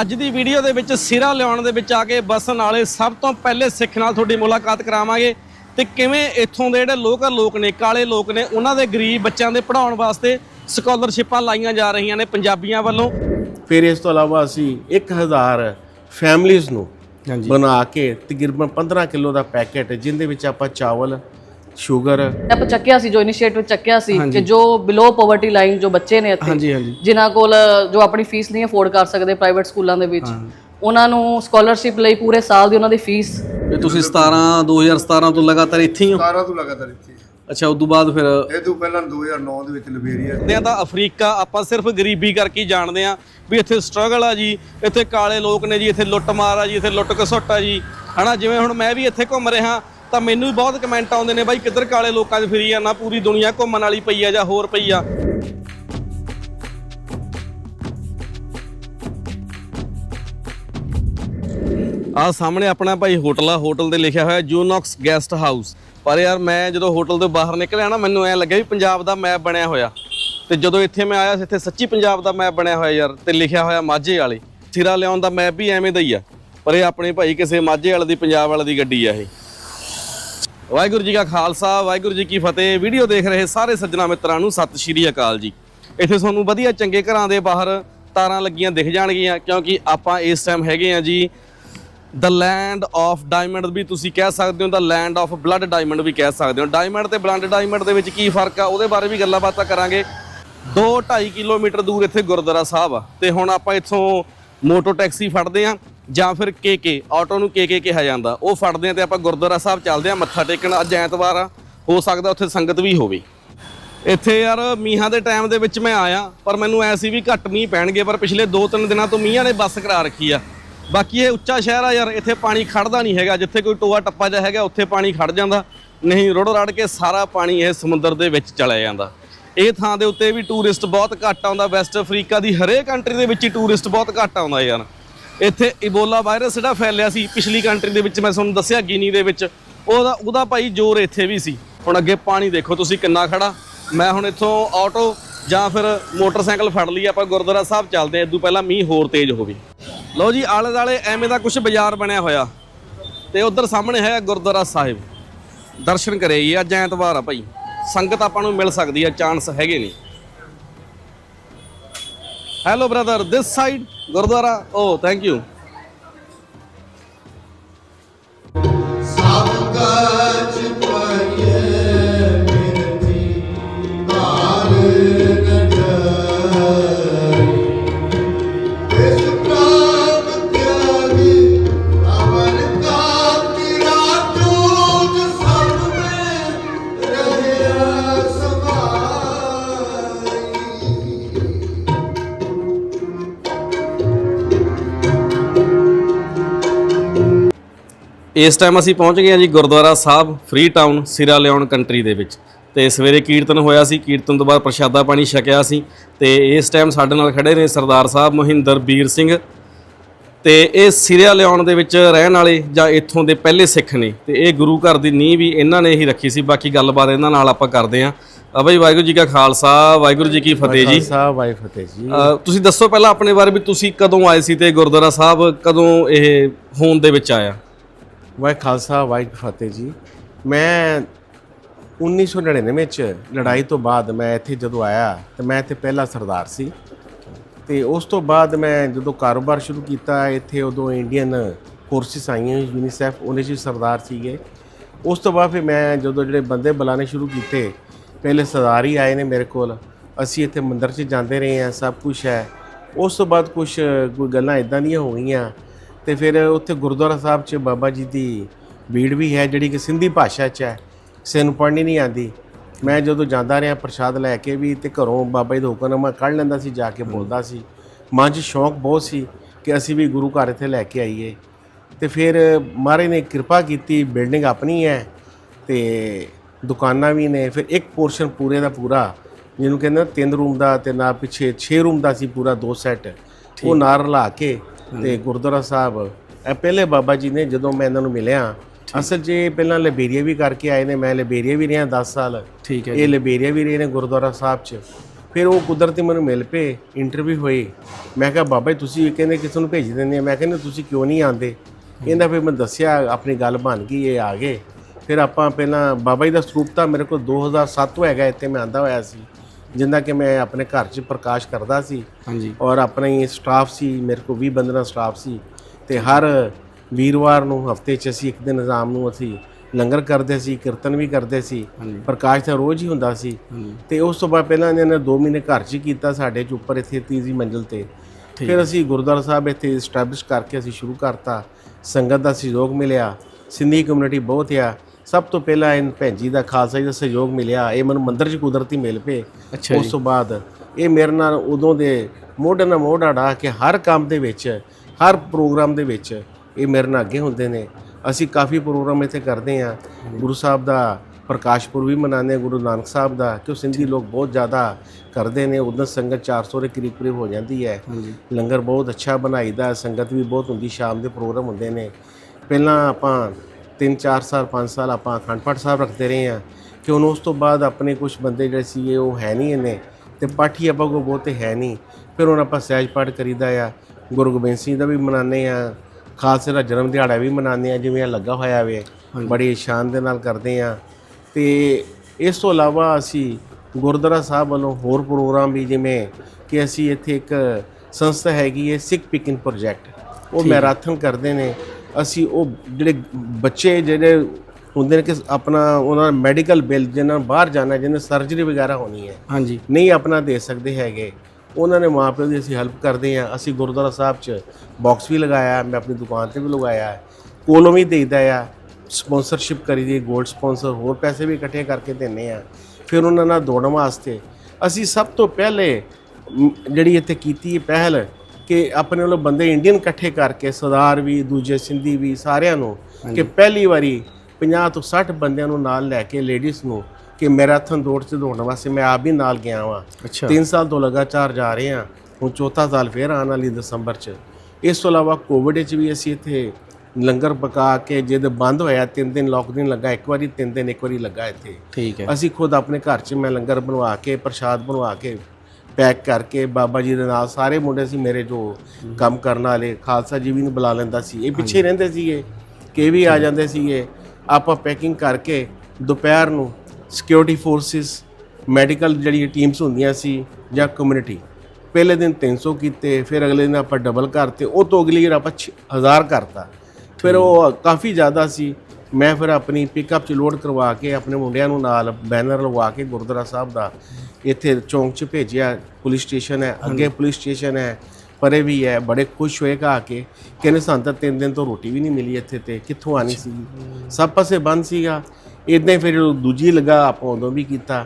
ਅੱਜ ਦੀ ਵੀਡੀਓ ਦੇ ਵਿੱਚ ਸਿਰਾ ਲਿਆਉਣ ਦੇ ਵਿੱਚ ਆ ਕੇ ਬਸਣ ਵਾਲੇ ਸਭ ਤੋਂ ਪਹਿਲੇ ਸਿੱਖ ਨਾਲ ਤੁਹਾਡੀ ਮੁਲਾਕਾਤ ਕਰਾਵਾਂਗੇ। ਤੇ ਕਿਵੇਂ ਇੱਥੋਂ ਦੇ ਜਿਹੜੇ ਲੋਕਲ ਲੋਕ ਨੇ ਕਾਲੇ ਲੋਕ ਨੇ ਉਹਨਾਂ ਦੇ ਗਰੀਬ ਬੱਚਿਆਂ ਦੇ ਪੜਾਉਣ ਵਾਸਤੇ ਸਕਾਲਰਸ਼ਿਪਾਂ ਲਾਈਆਂ ਜਾ ਰਹੀਆਂ ਨੇ ਪੰਜਾਬੀਆਂ ਵੱਲੋਂ। ਫਿਰ ਇਸ ਤੋਂ ਇਲਾਵਾ ਅਸੀਂ 1000 ਫੈਮਲੀਆਂ ਨੂੰ ਬਣਾ ਕੇ ਤਕਰੀਬਨ 15 ਕਿਲੋ ਦਾ ਪੈਕੇਟ ਜਿੰਦੇ ਵਿੱਚ ਆਪਾਂ ਚਾਵਲ ਸ਼ੂਗਰ। ਆਪਾਂ ਚੱਕਿਆ ਸੀ ਜੋ ਇਨੀਸ਼ੀਏਟਿਵ ਚੱਕਿਆ ਸੀ ਕਿ ਜੋ ਬਿਲੋ ਪਾਵਰਟੀ ਲਾਈਨ ਜੋ ਬੱਚੇ ਨੇ ਇੱਥੇ ਹਾਂਜੀ ਹਾਂਜੀ। ਜਿਨ੍ਹਾਂ ਕੋਲ ਜੋ ਆਪਣੀ ਫੀਸ ਨਹੀਂ ਅਫੋਰਡ ਕਰ ਸਕਦੇ ਪ੍ਰਾਈਵੇਟ ਸਕੂਲਾਂ ਦੇ ਵਿੱਚ ਉਹਨਾਂ ਨੂੰ ਸਕਾਲਰਸ਼ਿਪ ਲਈ ਪੂਰੇ ਸਾਲ ਦੀ ਉਹਨਾਂ ਦੀ ਫੀਸ ਤੇ ਤੁਸੀਂ 17 2017 ਤੋਂ ਲਗਾਤਾਰ ਇੱਥੇ ਹੀ ਹੋ? 17 ਤੋਂ ਲਗਾਤਾਰ ਇੱਥੇ ਅੱਛਾ ਉਦੋਂ ਬਾਅਦ ਫਿਰ ਇਹ ਤੋਂ ਪਹਿਲਾਂ 2009 ਦੇ ਵਿੱਚ ਲਿਬੇਰੀਆ ਆ ਤਾਂ ਅਫਰੀਕਾ ਆਪਾਂ ਸਿਰਫ ਗਰੀਬੀ ਕਰਕੇ ਹੀ ਜਾਣਦੇ ਆ ਵੀ ਇੱਥੇ ਸਟਰਗਲ ਆ ਜੀ ਇੱਥੇ ਕਾਲੇ ਲੋਕ ਨੇ ਜੀ ਇੱਥੇ ਲੁੱਟ ਮਾਰ ਆ ਜੀ ਇੱਥੇ ਲੁੱਟ ਘਸੁੱਟ ਆ ਜੀ। ਹਨਾ ਜਿਵੇਂ ਹੁਣ ਮੈਂ ਵੀ ਇੱਥੇ ਘੁੰਮ ਰਿਹਾ ਤਾਂ ਮੈਨੂੰ ਵੀ ਬਹੁਤ ਕਮੈਂਟ ਆਉਂਦੇ ਨੇ ਬਾਈ, ਕਿੱਧਰ ਕਾਲੇ ਲੋਕਾਂ 'ਚ ਫਿਰੀ ਜਾਂਦਾ, ਪੂਰੀ ਦੁਨੀਆ ਘੁੰਮਣ ਵਾਲੀ ਪਈ ਆ ਜਾਂ ਹੋਰ ਪਈ ਆ। ਆ ਸਾਹਮਣੇ ਆਪਣਾ ਭਾਈ ਹੋਟਲ ਆ, ਹੋਟਲ ਤੇ ਲਿਖਿਆ ਹੋਇਆ ਜੂਨੌਕਸ ਗੈਸਟ ਹਾਊਸ। ਪਰ ਯਾਰ ਮੈਂ ਜਦੋਂ ਹੋਟਲ ਤੋਂ ਬਾਹਰ ਨਿਕਲਿਆ ਨਾ, ਮੈਨੂੰ ਐ ਲੱਗਿਆ ਵੀ ਪੰਜਾਬ ਦਾ ਮੈਪ ਬਣਿਆ ਹੋਇਆ। ਤੇ ਜਦੋਂ ਇੱਥੇ ਮੈਂ ਆਇਆ, ਇੱਥੇ ਸੱਚੀ ਪੰਜਾਬ ਦਾ ਮੈਪ ਬਣਿਆ ਹੋਇਆ ਯਾਰ, ਤੇ ਲਿਖਿਆ ਹੋਇਆ ਮਾਝੇ ਵਾਲੇ। ਸਿਰਾ ਲਿਆਉਣ ਦਾ ਮੈਪ ਵੀ ਐਵੇਂ ਦਾ ਹੀ ਆ। ਪਰ ਇਹ ਆਪਣੇ ਭਾਈ ਕਿਸੇ ਮਾਝੇ ਵਾਲੇ ਦੀ, ਪੰਜਾਬ ਵਾਲੇ ਦੀ ਗੱਡੀ ਆ ਇਹ। ਵਾਹਿਗੁਰੂ ਜੀ ਕਾ ਖਾਲਸਾ, ਵਾਹਿਗੁਰੂ ਜੀ ਕੀ ਫਤਿਹ। ਵੀਡੀਓ ਦੇਖ ਰਹੇ ਸਾਰੇ ਸੱਜਣਾ ਮਿੱਤਰਾਂ ਨੂੰ ਸਤਿ ਸ਼੍ਰੀ ਅਕਾਲ ਜੀ। ਇੱਥੇ ਤੁਹਾਨੂੰ ਵਧੀਆ ਚੰਗੇ ਘਰਾਂ ਦੇ ਬਾਹਰ ਤਾਰਾਂ ਲੱਗੀਆਂ ਦਿਖ ਜਾਣਗੀਆਂ, ਕਿਉਂਕਿ ਆਪਾਂ ਇਸ ਟਾਈਮ ਹੈਗੇ ਆ ਜੀ ਦ ਲੈਂਡ ਆਫ ਡਾਇਮੰਡ ਵੀ ਤੁਸੀਂ ਕਹਿ ਸਕਦੇ ਹੋ the land of blood diamond ਵੀ ਕਹਿ ਸਕਦੇ ਹੋ। ਡਾਇਮੰਡ ਤੇ ਬਲੱਡ ਡਾਇਮੰਡ ਦੇ ਵਿੱਚ ਕੀ ਫ਼ਰਕ ਆ, ਉਹਦੇ ਬਾਰੇ ਵੀ ਗੱਲਾਂ ਬਾਤਾਂ ਕਰਾਂਗੇ। 2.5 ਕਿਲੋਮੀਟਰ ਦੂਰ ਇੱਥੇ ਗੁਰਦੁਆਰਾ ਸਾਹਿਬ ਆ। ਤੇ ਹੁਣ ਆਪਾਂ ਇੱਥੋਂ ਮੋਟੋ ਟੈਕਸੀ ਫੜਦੇ ਆ ਜਾਂ ਫਿਰ ਕੇਕੇ ਆਟੋ ਨੂੰ ਕੇਕੇ ਕਿਹਾ ਜਾਂਦਾ। ਉਹ ਫੜਦੇ ਆ ਤੇ ਆਪਾਂ ਗੁਰਦੁਆਰਾ ਸਾਹਿਬ ਚੱਲਦੇ ਆ, ਮੱਥਾ ਟੇਕਣ, ਅੱਜ ਐਤਵਾਰ ਆ। ਹੋ ਸਕਦਾ ਉੱਥੇ ਸੰਗਤ ਵੀ ਹੋਵੇ। ਇੱਥੇ ਯਾਰ ਮੀਂਹਾਂ ਦੇ ਟਾਈਮ ਦੇ ਵਿੱਚ ਮੈਂ ਆਇਆ, ਪਰ ਮੈਨੂੰ ਐ ਸੀ ਵੀ ਘੱਟ ਮੀਂਹ ਪੈਣਗੇ, ਪਰ ਪਿਛਲੇ 2-3 ਦਿਨਾਂ ਤੋਂ ਮੀਂਹਾਂ ਨੇ ਬੱਸ ਕਰਾ ਰੱਖੀ ਆ। ਬਾਕੀ ਇਹ ਉੱਚਾ ਸ਼ਹਿਰ ਆ ਯਾਰ, ਇੱਥੇ ਪਾਣੀ ਖੜਦਾ ਨਹੀਂ ਹੈਗਾ। ਜਿੱਥੇ ਕੋਈ ਟੋਆ ਟੱਪਾ ਜਿਹਾ ਹੈਗਾ, ਉੱਥੇ ਪਾਣੀ ਖੜ ਜਾਂਦਾ। ਨਹੀਂ, ਰੁੜ ਰੜ ਕੇ ਸਾਰਾ ਪਾਣੀ ਇਹ ਸਮੁੰਦਰ ਦੇ ਵਿੱਚ ਚਲਾ ਜਾਂਦਾ। ਇਹ ਥਾਂ ਦੇ ਉੱਤੇ ਵੀ ਟੂਰਿਸਟ ਬਹੁਤ ਘੱਟ ਆਉਂਦਾ। ਵੈਸਟ ਅਫਰੀਕਾ ਦੀ ਹਰੇਕ ਕੰਟਰੀ ਦੇ ਵਿੱਚ ਹੀ ਟੂਰਿਸਟ ਬਹੁਤ ਘੱਟ ਆਉਂਦਾ ਯਾਰ। ਇੱਥੇ ਇਬੋਲਾ ਵਾਇਰਸ ਜਿਹੜਾ ਫੈਲਿਆ ਸੀ, ਪਿਛਲੀ ਕੰਟਰੀ ਦੇ ਵਿੱਚ ਮੈਂ ਤੁਹਾਨੂੰ ਦੱਸਿਆ ਗਿਨੀ ਦੇ ਵਿੱਚ। ਉਹਦਾ ਉਹਦਾ ਭਾਈ ਜ਼ੋਰ ਇੱਥੇ ਵੀ ਸੀ। ਹੁਣ ਅੱਗੇ ਪਾਣੀ ਦੇਖੋ ਤੁਸੀਂ ਕਿੰਨਾ ਖੜਾ। ਮੈਂ ਹੁਣ ਇੱਥੋਂ ਆਟੋ ਜਾਂ ਫਿਰ ਮੋਟਰਸਾਈਕਲ ਫੜ ਲਈ, ਆਪਾਂ ਗੁਰਦੁਆਰਾ ਸਾਹਿਬ ਚੱਲਦੇ ਆਂ ਇਦੋਂ ਪਹਿਲਾਂ ਮੀਂਹ ਹੋਰ ਤੇਜ਼ ਹੋਵੇ। ਲਓ ਜੀ ਆਲੇ ਦਾਲੇ ਐਵੇਂ ਦਾ ਕੁਝ ਬਾਜ਼ਾਰ ਬਣਿਆ ਹੋਇਆ। ਤੇ ਉਧਰ ਸਾਹਮਣੇ ਹੈ ਗੁਰਦੁਆਰਾ ਸਾਹਿਬ। ਦਰਸ਼ਨ ਕਰੇ ਜੀ, ਅੱਜ ਐਤਵਾਰ ਆ ਭਾਈ। ਸੰਗਤ ਆਪਾਂ ਨੂੰ ਮਿਲ ਸਕਦੀ ਆ, ਚਾਂਸ ਹੈਗੇ ਨਹੀਂ hello brother. This side gurdwara. Oh thank you. ਇਸ ਟਾਈਮ ਅਸੀਂ ਪਹੁੰਚ ਗਏ ਹਾਂ ਜੀ ਗੁਰਦੁਆਰਾ ਸਾਹਿਬ ਫ੍ਰੀ ਟਾਊਨ ਸਿਰਾ ਲਿਆਉਣ ਕੰਟਰੀ ਦੇ ਵਿੱਚ। ਤੇ ਸਵੇਰੇ ਕੀਰਤਨ ਹੋਇਆ ਸੀ ਕੀਰਤਨ ਤੋਂ ਬਾਅਦ ਪ੍ਰਸ਼ਾਦਾ ਪਾਣੀ ਛਕਿਆ ਸੀ। ਤੇ ਇਸ ਟਾਈਮ ਸਾਡੇ ਨਾਲ ਖੜੇ ਨੇ ਸਰਦਾਰ ਸਾਹਿਬ ਮਹਿੰਦਰ ਵੀਰ ਸਿੰਘ। ਤੇ ਇਹ ਸਿਰਿਆ ਲਿਆਉਣ ਦੇ ਵਿੱਚ ਰਹਿਣ ਵਾਲੇ ਜਾਂ ਇੱਥੋਂ ਦੇ ਪਹਿਲੇ ਸਿੱਖ ਨੇ। ਤੇ ਇਹ ਗੁਰੂ ਘਰ ਦੀ ਨੀਂਹ ਵੀ ਇਹਨਾਂ ਨੇ ਹੀ ਰੱਖੀ ਸੀ। ਬਾਕੀ ਗੱਲਬਾਤ ਇਹਨਾਂ ਨਾਲ ਆਪਾਂ ਕਰਦੇ ਆਂ ਆ ਬਈ ਵਾਹਿਗੁਰੂ ਜੀ ਕਾ ਖਾਲਸਾ ਵਾਹਿਗੁਰੂ ਜੀ ਕੀ ਫਤਿਹ ਜੀ। ਸਾਹਿਬ ਵਾਹਿ ਫਤਿਹ ਜੀ। ਅ, ਤੁਸੀਂ ਦੱਸੋ ਪਹਿਲਾਂ ਆਪਣੇ ਬਾਰੇ ਵੀ ਤੁਸੀਂ ਕਦੋਂ ਆਏ ਸੀ ਤੇ ਗੁਰਦੁਆਰਾ ਸਾਹਿਬ ਕਦੋਂ ਇਹ ਹੋਂਦ ਦੇ ਵਿੱਚ ਆਇਆ? ਵਾਹਿ ਖਾਲਸਾ, ਵਾਹਿ ਫਤਿਹ ਜੀ। ਮੈਂ 1999 ਚ ਲੜਾਈ ਤੋਂ ਬਾਅਦ ਮੈਂ ਇੱਥੇ ਜਦੋਂ ਆਇਆ ਤੇ ਮੈਂ ਇੱਥੇ ਪਹਿਲਾ ਸਰਦਾਰ ਸੀ। ਤੇ ਉਸ ਤੋਂ ਬਾਅਦ ਮੈਂ ਜਦੋਂ ਕਾਰੋਬਾਰ ਸ਼ੁਰੂ ਕੀਤਾ, ਇੱਥੇ ਉਦੋਂ ਇੰਡੀਅਨ ਫੋਰਸਿਸ ਆਈਆਂ, ਯੂਨੀਸੈਫ ਉਹਨੇ ਜੀ ਸਰਦਾਰ ਸੀਗੇ। ਉਸ ਤੋਂ ਬਾਅਦ ਫਿਰ ਮੈਂ ਜਦੋਂ ਜਿਹੜੇ ਬੰਦੇ ਬੁਲਾਣੇ ਸ਼ੁਰੂ ਕੀਤੇ, ਪਹਿਲੇ ਸਰਦਾਰ ਹੀ ਆਏ ਨੇ ਮੇਰੇ ਕੋਲ। ਅਸੀਂ ਇੱਥੇ ਮੰਦਰ 'ਚ ਜਾਂਦੇ ਰਹੇ ਹਾਂ, ਸਭ ਕੁਝ ਹੈ। ਉਸ ਤੋਂ ਬਾਅਦ ਕੁਝ ਕੋਈ ਗੱਲਾਂ ਇਦਾਂ ਦੀਆਂ ਹੋ ਗਈਆਂ ਤੇ ਫਿਰ ਉੱਥੇ ਗੁਰਦੁਆਰਾ ਸਾਹਿਬ 'ਚ ਬਾਬਾ ਜੀ ਦੀ ਭੀੜ ਵੀ ਹੈ ਜਿਹੜੀ ਕਿ ਸਿੰਧੀ ਭਾਸ਼ਾ 'ਚ ਹੈ। ਕਿਸੇ ਨੂੰ ਪੜ੍ਹਨੀ ਨਹੀਂ ਆਂਦੀ ਮੈਂ ਜਦੋਂ ਜਾਂਦਾ ਰਿਹਾ ਪ੍ਰਸ਼ਾਦ ਲੈ ਕੇ ਵੀ ਤੇ ਘਰੋਂ ਬਾਬਾ ਜੀ ਦਾ ਹੁਕਮਨਾਮਾ ਕੱਢ ਲੈਂਦਾ ਸੀ ਜਾ ਕੇ ਬੋਲਦਾ ਸੀ। ਮਨ 'ਚ ਸ਼ੌਂਕ ਬਹੁਤ ਸੀ ਕਿ ਅਸੀਂ ਵੀ ਗੁਰੂ ਘਰ ਇੱਥੇ ਲੈ ਕੇ ਆਈਏ। ਤੇ ਫਿਰ ਮਹਾਰਾਜ ਨੇ ਕਿਰਪਾ ਕੀਤੀ ਬਿਲਡਿੰਗ ਆਪਣੀ ਹੈ ਤੇ ਦੁਕਾਨਾਂ ਵੀ ਨੇ। ਫਿਰ ਇੱਕ ਪੋਰਸ਼ਨ ਪੂਰੇ ਦਾ ਪੂਰਾ ਜਿਹਨੂੰ ਕਹਿੰਦੇ ਨਾ ਤਿੰਨ ਰੂਮ ਦਾ ਤੇ ਨਾਲ ਪਿੱਛੇ 6 ਰੂਮ ਦਾ ਸੀ ਪੂਰਾ ਦੋ ਸੈੱਟ। ਉਹ ਨਾਰ ਲਾ ਕੇ ਤੇ ਗੁਰਦੁਆਰਾ ਸਾਹਿਬ ਇਹ ਪਹਿਲੇ ਬਾਬਾ ਜੀ ਨੇ ਜਦੋਂ ਮੈਂ ਇਹਨਾਂ ਨੂੰ ਮਿਲਿਆ ਅਸਲ 'ਚ ਇਹ ਪਹਿਲਾਂ ਲਿਬੇਰੀਆ ਵੀ ਕਰਕੇ ਆਏ ਨੇ ਮੈਂ ਲਿਬੇਰੀਆ ਵੀ ਰਿਹਾ 10 ਸਾਲ। ਠੀਕ ਇਹ ਲਿਬੇਰੀਆ ਵੀ ਰਹੇ ਨੇ ਗੁਰਦੁਆਰਾ ਸਾਹਿਬ 'ਚ। ਫਿਰ ਉਹ ਕੁਦਰਤੀ ਮੈਨੂੰ ਮਿਲ ਪਏ ਇੰਟਰਵਿਊ ਹੋਈ ਮੈਂ ਕਿਹਾ ਬਾਬਾ ਜੀ ਤੁਸੀਂ ਕਹਿੰਦੇ ਕਿਸੇ ਨੂੰ ਭੇਜ ਦਿੰਦੇ ਆ। ਮੈਂ ਕਹਿੰਦਾ ਤੁਸੀਂ ਕਿਉਂ ਨਹੀਂ ਆਉਂਦੇ? ਇਹਨਾਂ ਫਿਰ ਮੈਂ ਦੱਸਿਆ ਆਪਣੀ ਗੱਲ ਬਣ ਗਈ ਇਹ ਆ ਗਏ। ਫਿਰ ਆਪਾਂ ਪਹਿਲਾਂ ਬਾਬਾ ਜੀ ਦਾ ਸਰੂਪ ਤਾਂ ਮੇਰੇ ਕੋਲ 2007 ਤੋਂ ਹੈਗਾ ਇੱਥੇ ਮੈਂ ਆਂਦਾ ਹੋਇਆ ਸੀ। ਜਿੰਦਾ ਕਿ ਮੈਂ ਆਪਣੇ ਘਰ 'ਚ ਪ੍ਰਕਾਸ਼ ਕਰਦਾ ਸੀ। ਹਾਂਜੀ। ਔਰ ਆਪਣਾ ਹੀ ਸਟਾਫ ਸੀ ਮੇਰੇ ਕੋਲ 20 ਬੰਦੇ ਦਾ ਸਟਾਫ ਸੀ। ਤੇ ਹਰ ਵੀਰਵਾਰ ਨੂੰ ਹਫ਼ਤੇ 'ਚ ਅਸੀਂ ਇੱਕ ਦਿਨ ਨਿਜ਼ਾਮ ਨੂੰ ਅਸੀਂ ਲੰਗਰ ਕਰਦੇ ਸੀ ਕੀਰਤਨ ਵੀ ਕਰਦੇ ਸੀ। ਪ੍ਰਕਾਸ਼ ਤਾਂ ਰੋਜ਼ ਹੀ ਹੁੰਦਾ ਸੀ। ਤੇ ਉਸ ਤੋਂ ਬਾਅਦ ਪਹਿਲਾਂ ਇਹਨਾਂ ਨੇ 2 ਮਹੀਨੇ ਘਰ 'ਚ ਹੀ ਕੀਤਾ ਸਾਡੇ 'ਚ ਉੱਪਰ ਇੱਥੇ ਤੀਜੀ ਮੰਜ਼ਲ ਤੇ। ਫਿਰ ਅਸੀਂ ਗੁਰਦੁਆਰਾ ਸਾਹਿਬ ਇੱਥੇ ਸਟੈਬਲਿਸ਼ ਕਰਕੇ ਅਸੀਂ ਸ਼ੁਰੂ ਕਰਤਾ। ਸੰਗਤ ਦਾ ਸਹਿਯੋਗ ਮਿਲਿਆ। ਸਿੰਧੀ ਕਮਿਊਨਿਟੀ ਬਹੁਤ ਆ। ਸਭ ਤੋਂ ਪਹਿਲਾਂ ਇਹ ਭੈਣ ਜੀ ਦਾ ਖਾਲਸਾ ਜੀ ਦਾ ਸਹਿਯੋਗ ਮਿਲਿਆ। ਇਹ ਮੈਨੂੰ ਮੰਦਿਰ 'ਚ ਕੁਦਰਤੀ ਮਿਲ ਪਏ। ਅੱਛਾ ਉਸ ਤੋਂ ਬਾਅਦ ਇਹ ਮੇਰੇ ਨਾਲ ਉਦੋਂ ਦੇ ਮੋਢੇ ਨਾਲ ਮੋਢਾ ਢਾ ਕੇ ਹਰ ਕੰਮ ਦੇ ਵਿੱਚ ਹਰ ਪ੍ਰੋਗਰਾਮ ਦੇ ਵਿੱਚ ਇਹ ਮੇਰੇ ਨਾਲ ਅੱਗੇ ਹੁੰਦੇ ਨੇ। ਅਸੀਂ ਕਾਫੀ ਪ੍ਰੋਗਰਾਮ ਇੱਥੇ ਕਰਦੇ ਹਾਂ। ਗੁਰੂ ਸਾਹਿਬ ਦਾ ਪ੍ਰਕਾਸ਼ ਪੁਰਬ ਵੀ ਮਨਾਉਂਦੇ ਗੁਰੂ ਨਾਨਕ ਸਾਹਿਬ ਦਾ ਕਿਉਂ ਸਿੰਧੀ ਲੋਕ ਬਹੁਤ ਜ਼ਿਆਦਾ ਕਰਦੇ ਨੇ। ਉਦੋਂ ਸੰਗਤ 400 ਦੇ ਕਰੀਬ ਕਰੀਬ ਹੋ ਜਾਂਦੀ ਹੈ। ਲੰਗਰ ਬਹੁਤ ਅੱਛਾ ਬਣਾਈਦਾ ਸੰਗਤ ਵੀ ਬਹੁਤ ਹੁੰਦੀ ਸ਼ਾਮ ਦੇ ਪ੍ਰੋਗਰਾਮ ਹੁੰਦੇ ਨੇ। ਪਹਿਲਾਂ ਆਪਾਂ 3 4 ਸਾਲ 5 ਸਾਲ ਆਪਾਂ ਅਖੰਡ ਪਾਠ ਸਾਹਿਬ ਰੱਖਦੇ ਰਹੇ ਹਾਂ ਕਿ ਹੁਣ ਉਸ ਤੋਂ ਬਾਅਦ ਆਪਣੇ ਕੁਝ ਬੰਦੇ ਜਿਹੜੇ ਸੀਗੇ ਉਹ ਹੈ ਨਹੀਂ ਇਹਨੇ ਤੇ ਪਾਠੀ ਆਪਾਂ ਕੋਲ ਬਹੁਤੇ ਹੈ ਨਹੀਂ। ਫਿਰ ਹੁਣ ਆਪਾਂ ਸਹਿਜ ਪਾਠ ਕਰੀਦਾ ਆ ਗੁਰੂ ਗੋਬਿੰਦ ਸਿੰਘ ਦਾ ਵੀ ਮਨਾਉਂਦੇ ਆ ਖਾਲਸੇ ਦਾ ਜਨਮ ਦਿਹਾੜਾ ਵੀ ਮਨਾਉਂਦੇ ਆ ਜਿਵੇਂ ਲੱਗਾ ਹੋਇਆ ਵੇ ਬੜੀ ਸ਼ਾਨ ਦੇ ਨਾਲ ਕਰਦੇ ਆ ਤੇ ਇਸ ਤੋਂ ਇਲਾਵਾ ਅਸੀਂ ਗੁਰਦੁਆਰਾ ਸਾਹਿਬ ਵੱਲੋਂ ਹੋਰ ਪ੍ਰੋਗਰਾਮ ਵੀ ਜਿਵੇਂ ਕਿ ਅਸੀਂ ਇੱਥੇ ਇੱਕ ਸੰਸਥਾ ਹੈਗੀ ਹੈ ਸਿੱਖ ਪਿਕਿੰਗ ਪ੍ਰੋਜੈਕਟ ਉਹ ਮੈਰਾਥਨ ਕਰਦੇ ਨੇ। ਅਸੀਂ ਉਹ ਜਿਹੜੇ ਬੱਚੇ ਜਿਹੜੇ ਹੁੰਦੇ ਨੇ ਕਿ ਆਪਣਾ ਉਹਨਾਂ ਦਾ ਮੈਡੀਕਲ ਬਿੱਲ ਜਿਹਨਾਂ ਨੂੰ ਬਾਹਰ ਜਾਣਾ ਜਿਹਨਾਂ ਸਰਜਰੀ ਵਗੈਰਾ ਹੋਣੀ ਹੈ ਹਾਂਜੀ। ਨਹੀਂ ਆਪਣਾ ਦੇ ਸਕਦੇ ਹੈਗੇ। ਉਹਨਾਂ ਨੇ ਮਾਪਿਆਂ ਦੀ ਅਸੀਂ ਹੈਲਪ ਕਰਦੇ ਹਾਂ। ਅਸੀਂ ਗੁਰਦੁਆਰਾ ਸਾਹਿਬ 'ਚ ਬਾਕਸ ਵੀ ਲਗਾਇਆ ਮੈਂ ਆਪਣੀ ਦੁਕਾਨ ਤੇ ਵੀ ਲਗਾਇਆ ਹੈ। ਕੋਲੋਂ ਵੀ ਦੇਈਦਾ ਆ। ਸਪਾਂਸਰਸ਼ਿਪ ਕਰੀਦੀ 골ਡ ਸਪਾਂਸਰ ਹੋਰ ਪੈਸੇ ਵੀ ਇਕੱਠੇ ਕਰਕੇ ਦਿੰਨੇ ਆ। ਫਿਰ ਉਹਨਾਂ ਨਾਲ ਦੌੜਨ ਵਾਸਤੇ ਅਸੀਂ ਸਭ ਤੋਂ ਪਹਿਲੇ ਜਿਹੜੀ ਇੱਥੇ ਕੀਤੀ ਹੈ ਪਹਿਲ ਕਿ ਆਪਣੇ ਵੱਲੋਂ ਬੰਦੇ ਇੰਡੀਅਨ ਇਕੱਠੇ ਕਰਕੇ ਸਰਦਾਰ ਵੀ ਦੂਜੇ ਸਿੰਧੀ ਵੀ ਸਾਰਿਆਂ ਨੂੰ ਕਿ ਪਹਿਲੀ ਵਾਰੀ 50 ਤੋਂ 60 ਬੰਦਿਆਂ ਨੂੰ ਨਾਲ ਲੈ ਕੇ ਲੇਡੀਜ਼ ਨੂੰ ਕਿ ਮੈਰਾਥਨ ਦੌੜ 'ਚ ਦੌੜਨ ਵਾਸਤੇ ਮੈਂ ਆਪ ਵੀ ਨਾਲ ਗਿਆ ਵਾਂ। ਤਿੰਨ ਸਾਲ ਤੋਂ ਲਗਾਤਾਰ ਜਾ ਰਹੇ ਹਾਂ ਹੁਣ ਚੌਥਾ ਸਾਲ ਫੇਰ ਆਉਣ ਵਾਲੀ ਦਸੰਬਰ 'ਚ। ਇਸ ਤੋਂ ਇਲਾਵਾ ਕੋਵਿਡ 'ਚ ਵੀ ਅਸੀਂ ਇੱਥੇ ਲੰਗਰ ਪਕਾ ਕੇ ਜਦ ਬੰਦ ਹੋਇਆ ਤਿੰਨ ਦਿਨ ਲੋਕਡਾਊਨ ਲੱਗਾ ਇੱਕ ਵਾਰੀ ਤਿੰਨ ਦਿਨ ਇੱਕ ਵਾਰੀ ਲੱਗਾ ਇੱਥੇ। ਠੀਕ ਹੈ। ਅਸੀਂ ਖੁਦ ਆਪਣੇ ਘਰ 'ਚ ਮੈਂ ਲੰਗਰ ਬਣਵਾ ਕੇ ਪ੍ਰਸ਼ਾਦ ਬਣਵਾ ਕੇ ਪੈਕ ਕਰਕੇ ਬਾਬਾ ਜੀ ਦੇ ਨਾਲ ਸਾਰੇ ਮੁੰਡੇ ਸੀ ਮੇਰੇ ਜੋ ਕੰਮ ਕਰਨ ਵਾਲੇ ਖਾਲਸਾ ਜੀ ਵੀ ਨੂੰ ਬੁਲਾ ਲੈਂਦਾ ਸੀ। ਇਹ ਪਿੱਛੇ ਰਹਿੰਦੇ ਸੀਗੇ ਕਿ ਵੀ ਆ ਜਾਂਦੇ ਸੀਗੇ। ਆਪਾਂ ਪੈਕਿੰਗ ਕਰਕੇ ਦੁਪਹਿਰ ਨੂੰ ਸਿਕਿਉਰਿਟੀ ਫੋਰਸਿਸ ਮੈਡੀਕਲ ਜਿਹੜੀ ਟੀਮਸ ਹੁੰਦੀਆਂ ਸੀ ਜਾਂ ਕਮਿਊਨਿਟੀ ਪਹਿਲੇ ਦਿਨ 300 ਕੀਤੇ ਫਿਰ ਅਗਲੇ ਦਿਨ ਆਪਾਂ ਡਬਲ ਕਰਤੇ ਉਹ ਤੋਂ ਅਗਲੀ ਵਾਰ ਆਪਾਂ 1000 ਕਰਤਾ। ਫਿਰ ਉਹ ਕਾਫੀ ਜ਼ਿਆਦਾ ਸੀ। ਮੈਂ ਫਿਰ ਆਪਣੀ ਪਿਕਅਪ 'ਚ ਲੋਡ ਕਰਵਾ ਕੇ ਆਪਣੇ ਮੁੰਡਿਆਂ ਨੂੰ ਨਾਲ ਬੈਨਰ ਲਗਵਾ ਕੇ ਗੁਰਦੁਆਰਾ ਸਾਹਿਬ ਦਾ ਇੱਥੇ ਚੌਂਕ 'ਚ ਭੇਜਿਆ ਪੁਲਿਸ ਸਟੇਸ਼ਨ ਹੈ ਅੱਗੇ ਪੁਲਿਸ ਸਟੇਸ਼ਨ ਹੈ ਪਰੇ ਵੀ ਹੈ ਬੜੇ ਖੁਸ਼ ਹੋਏ ਕਾ ਕੇ। ਕਹਿੰਦੇ ਸਾਨੂੰ ਤਾਂ ਤਿੰਨ ਦਿਨ ਤੋਂ ਰੋਟੀ ਵੀ ਨਹੀਂ ਮਿਲੀ ਇੱਥੇ ਤੇ ਕਿੱਥੋਂ ਆਣੀ ਸੀ ਸਭ ਪਾਸੇ ਬੰਦ ਸੀਗਾ। ਇਦਾਂ ਫਿਰ ਦੂਜੀ ਲਗਾ ਆਪਾਂ ਉਦੋਂ ਵੀ ਕੀਤਾ।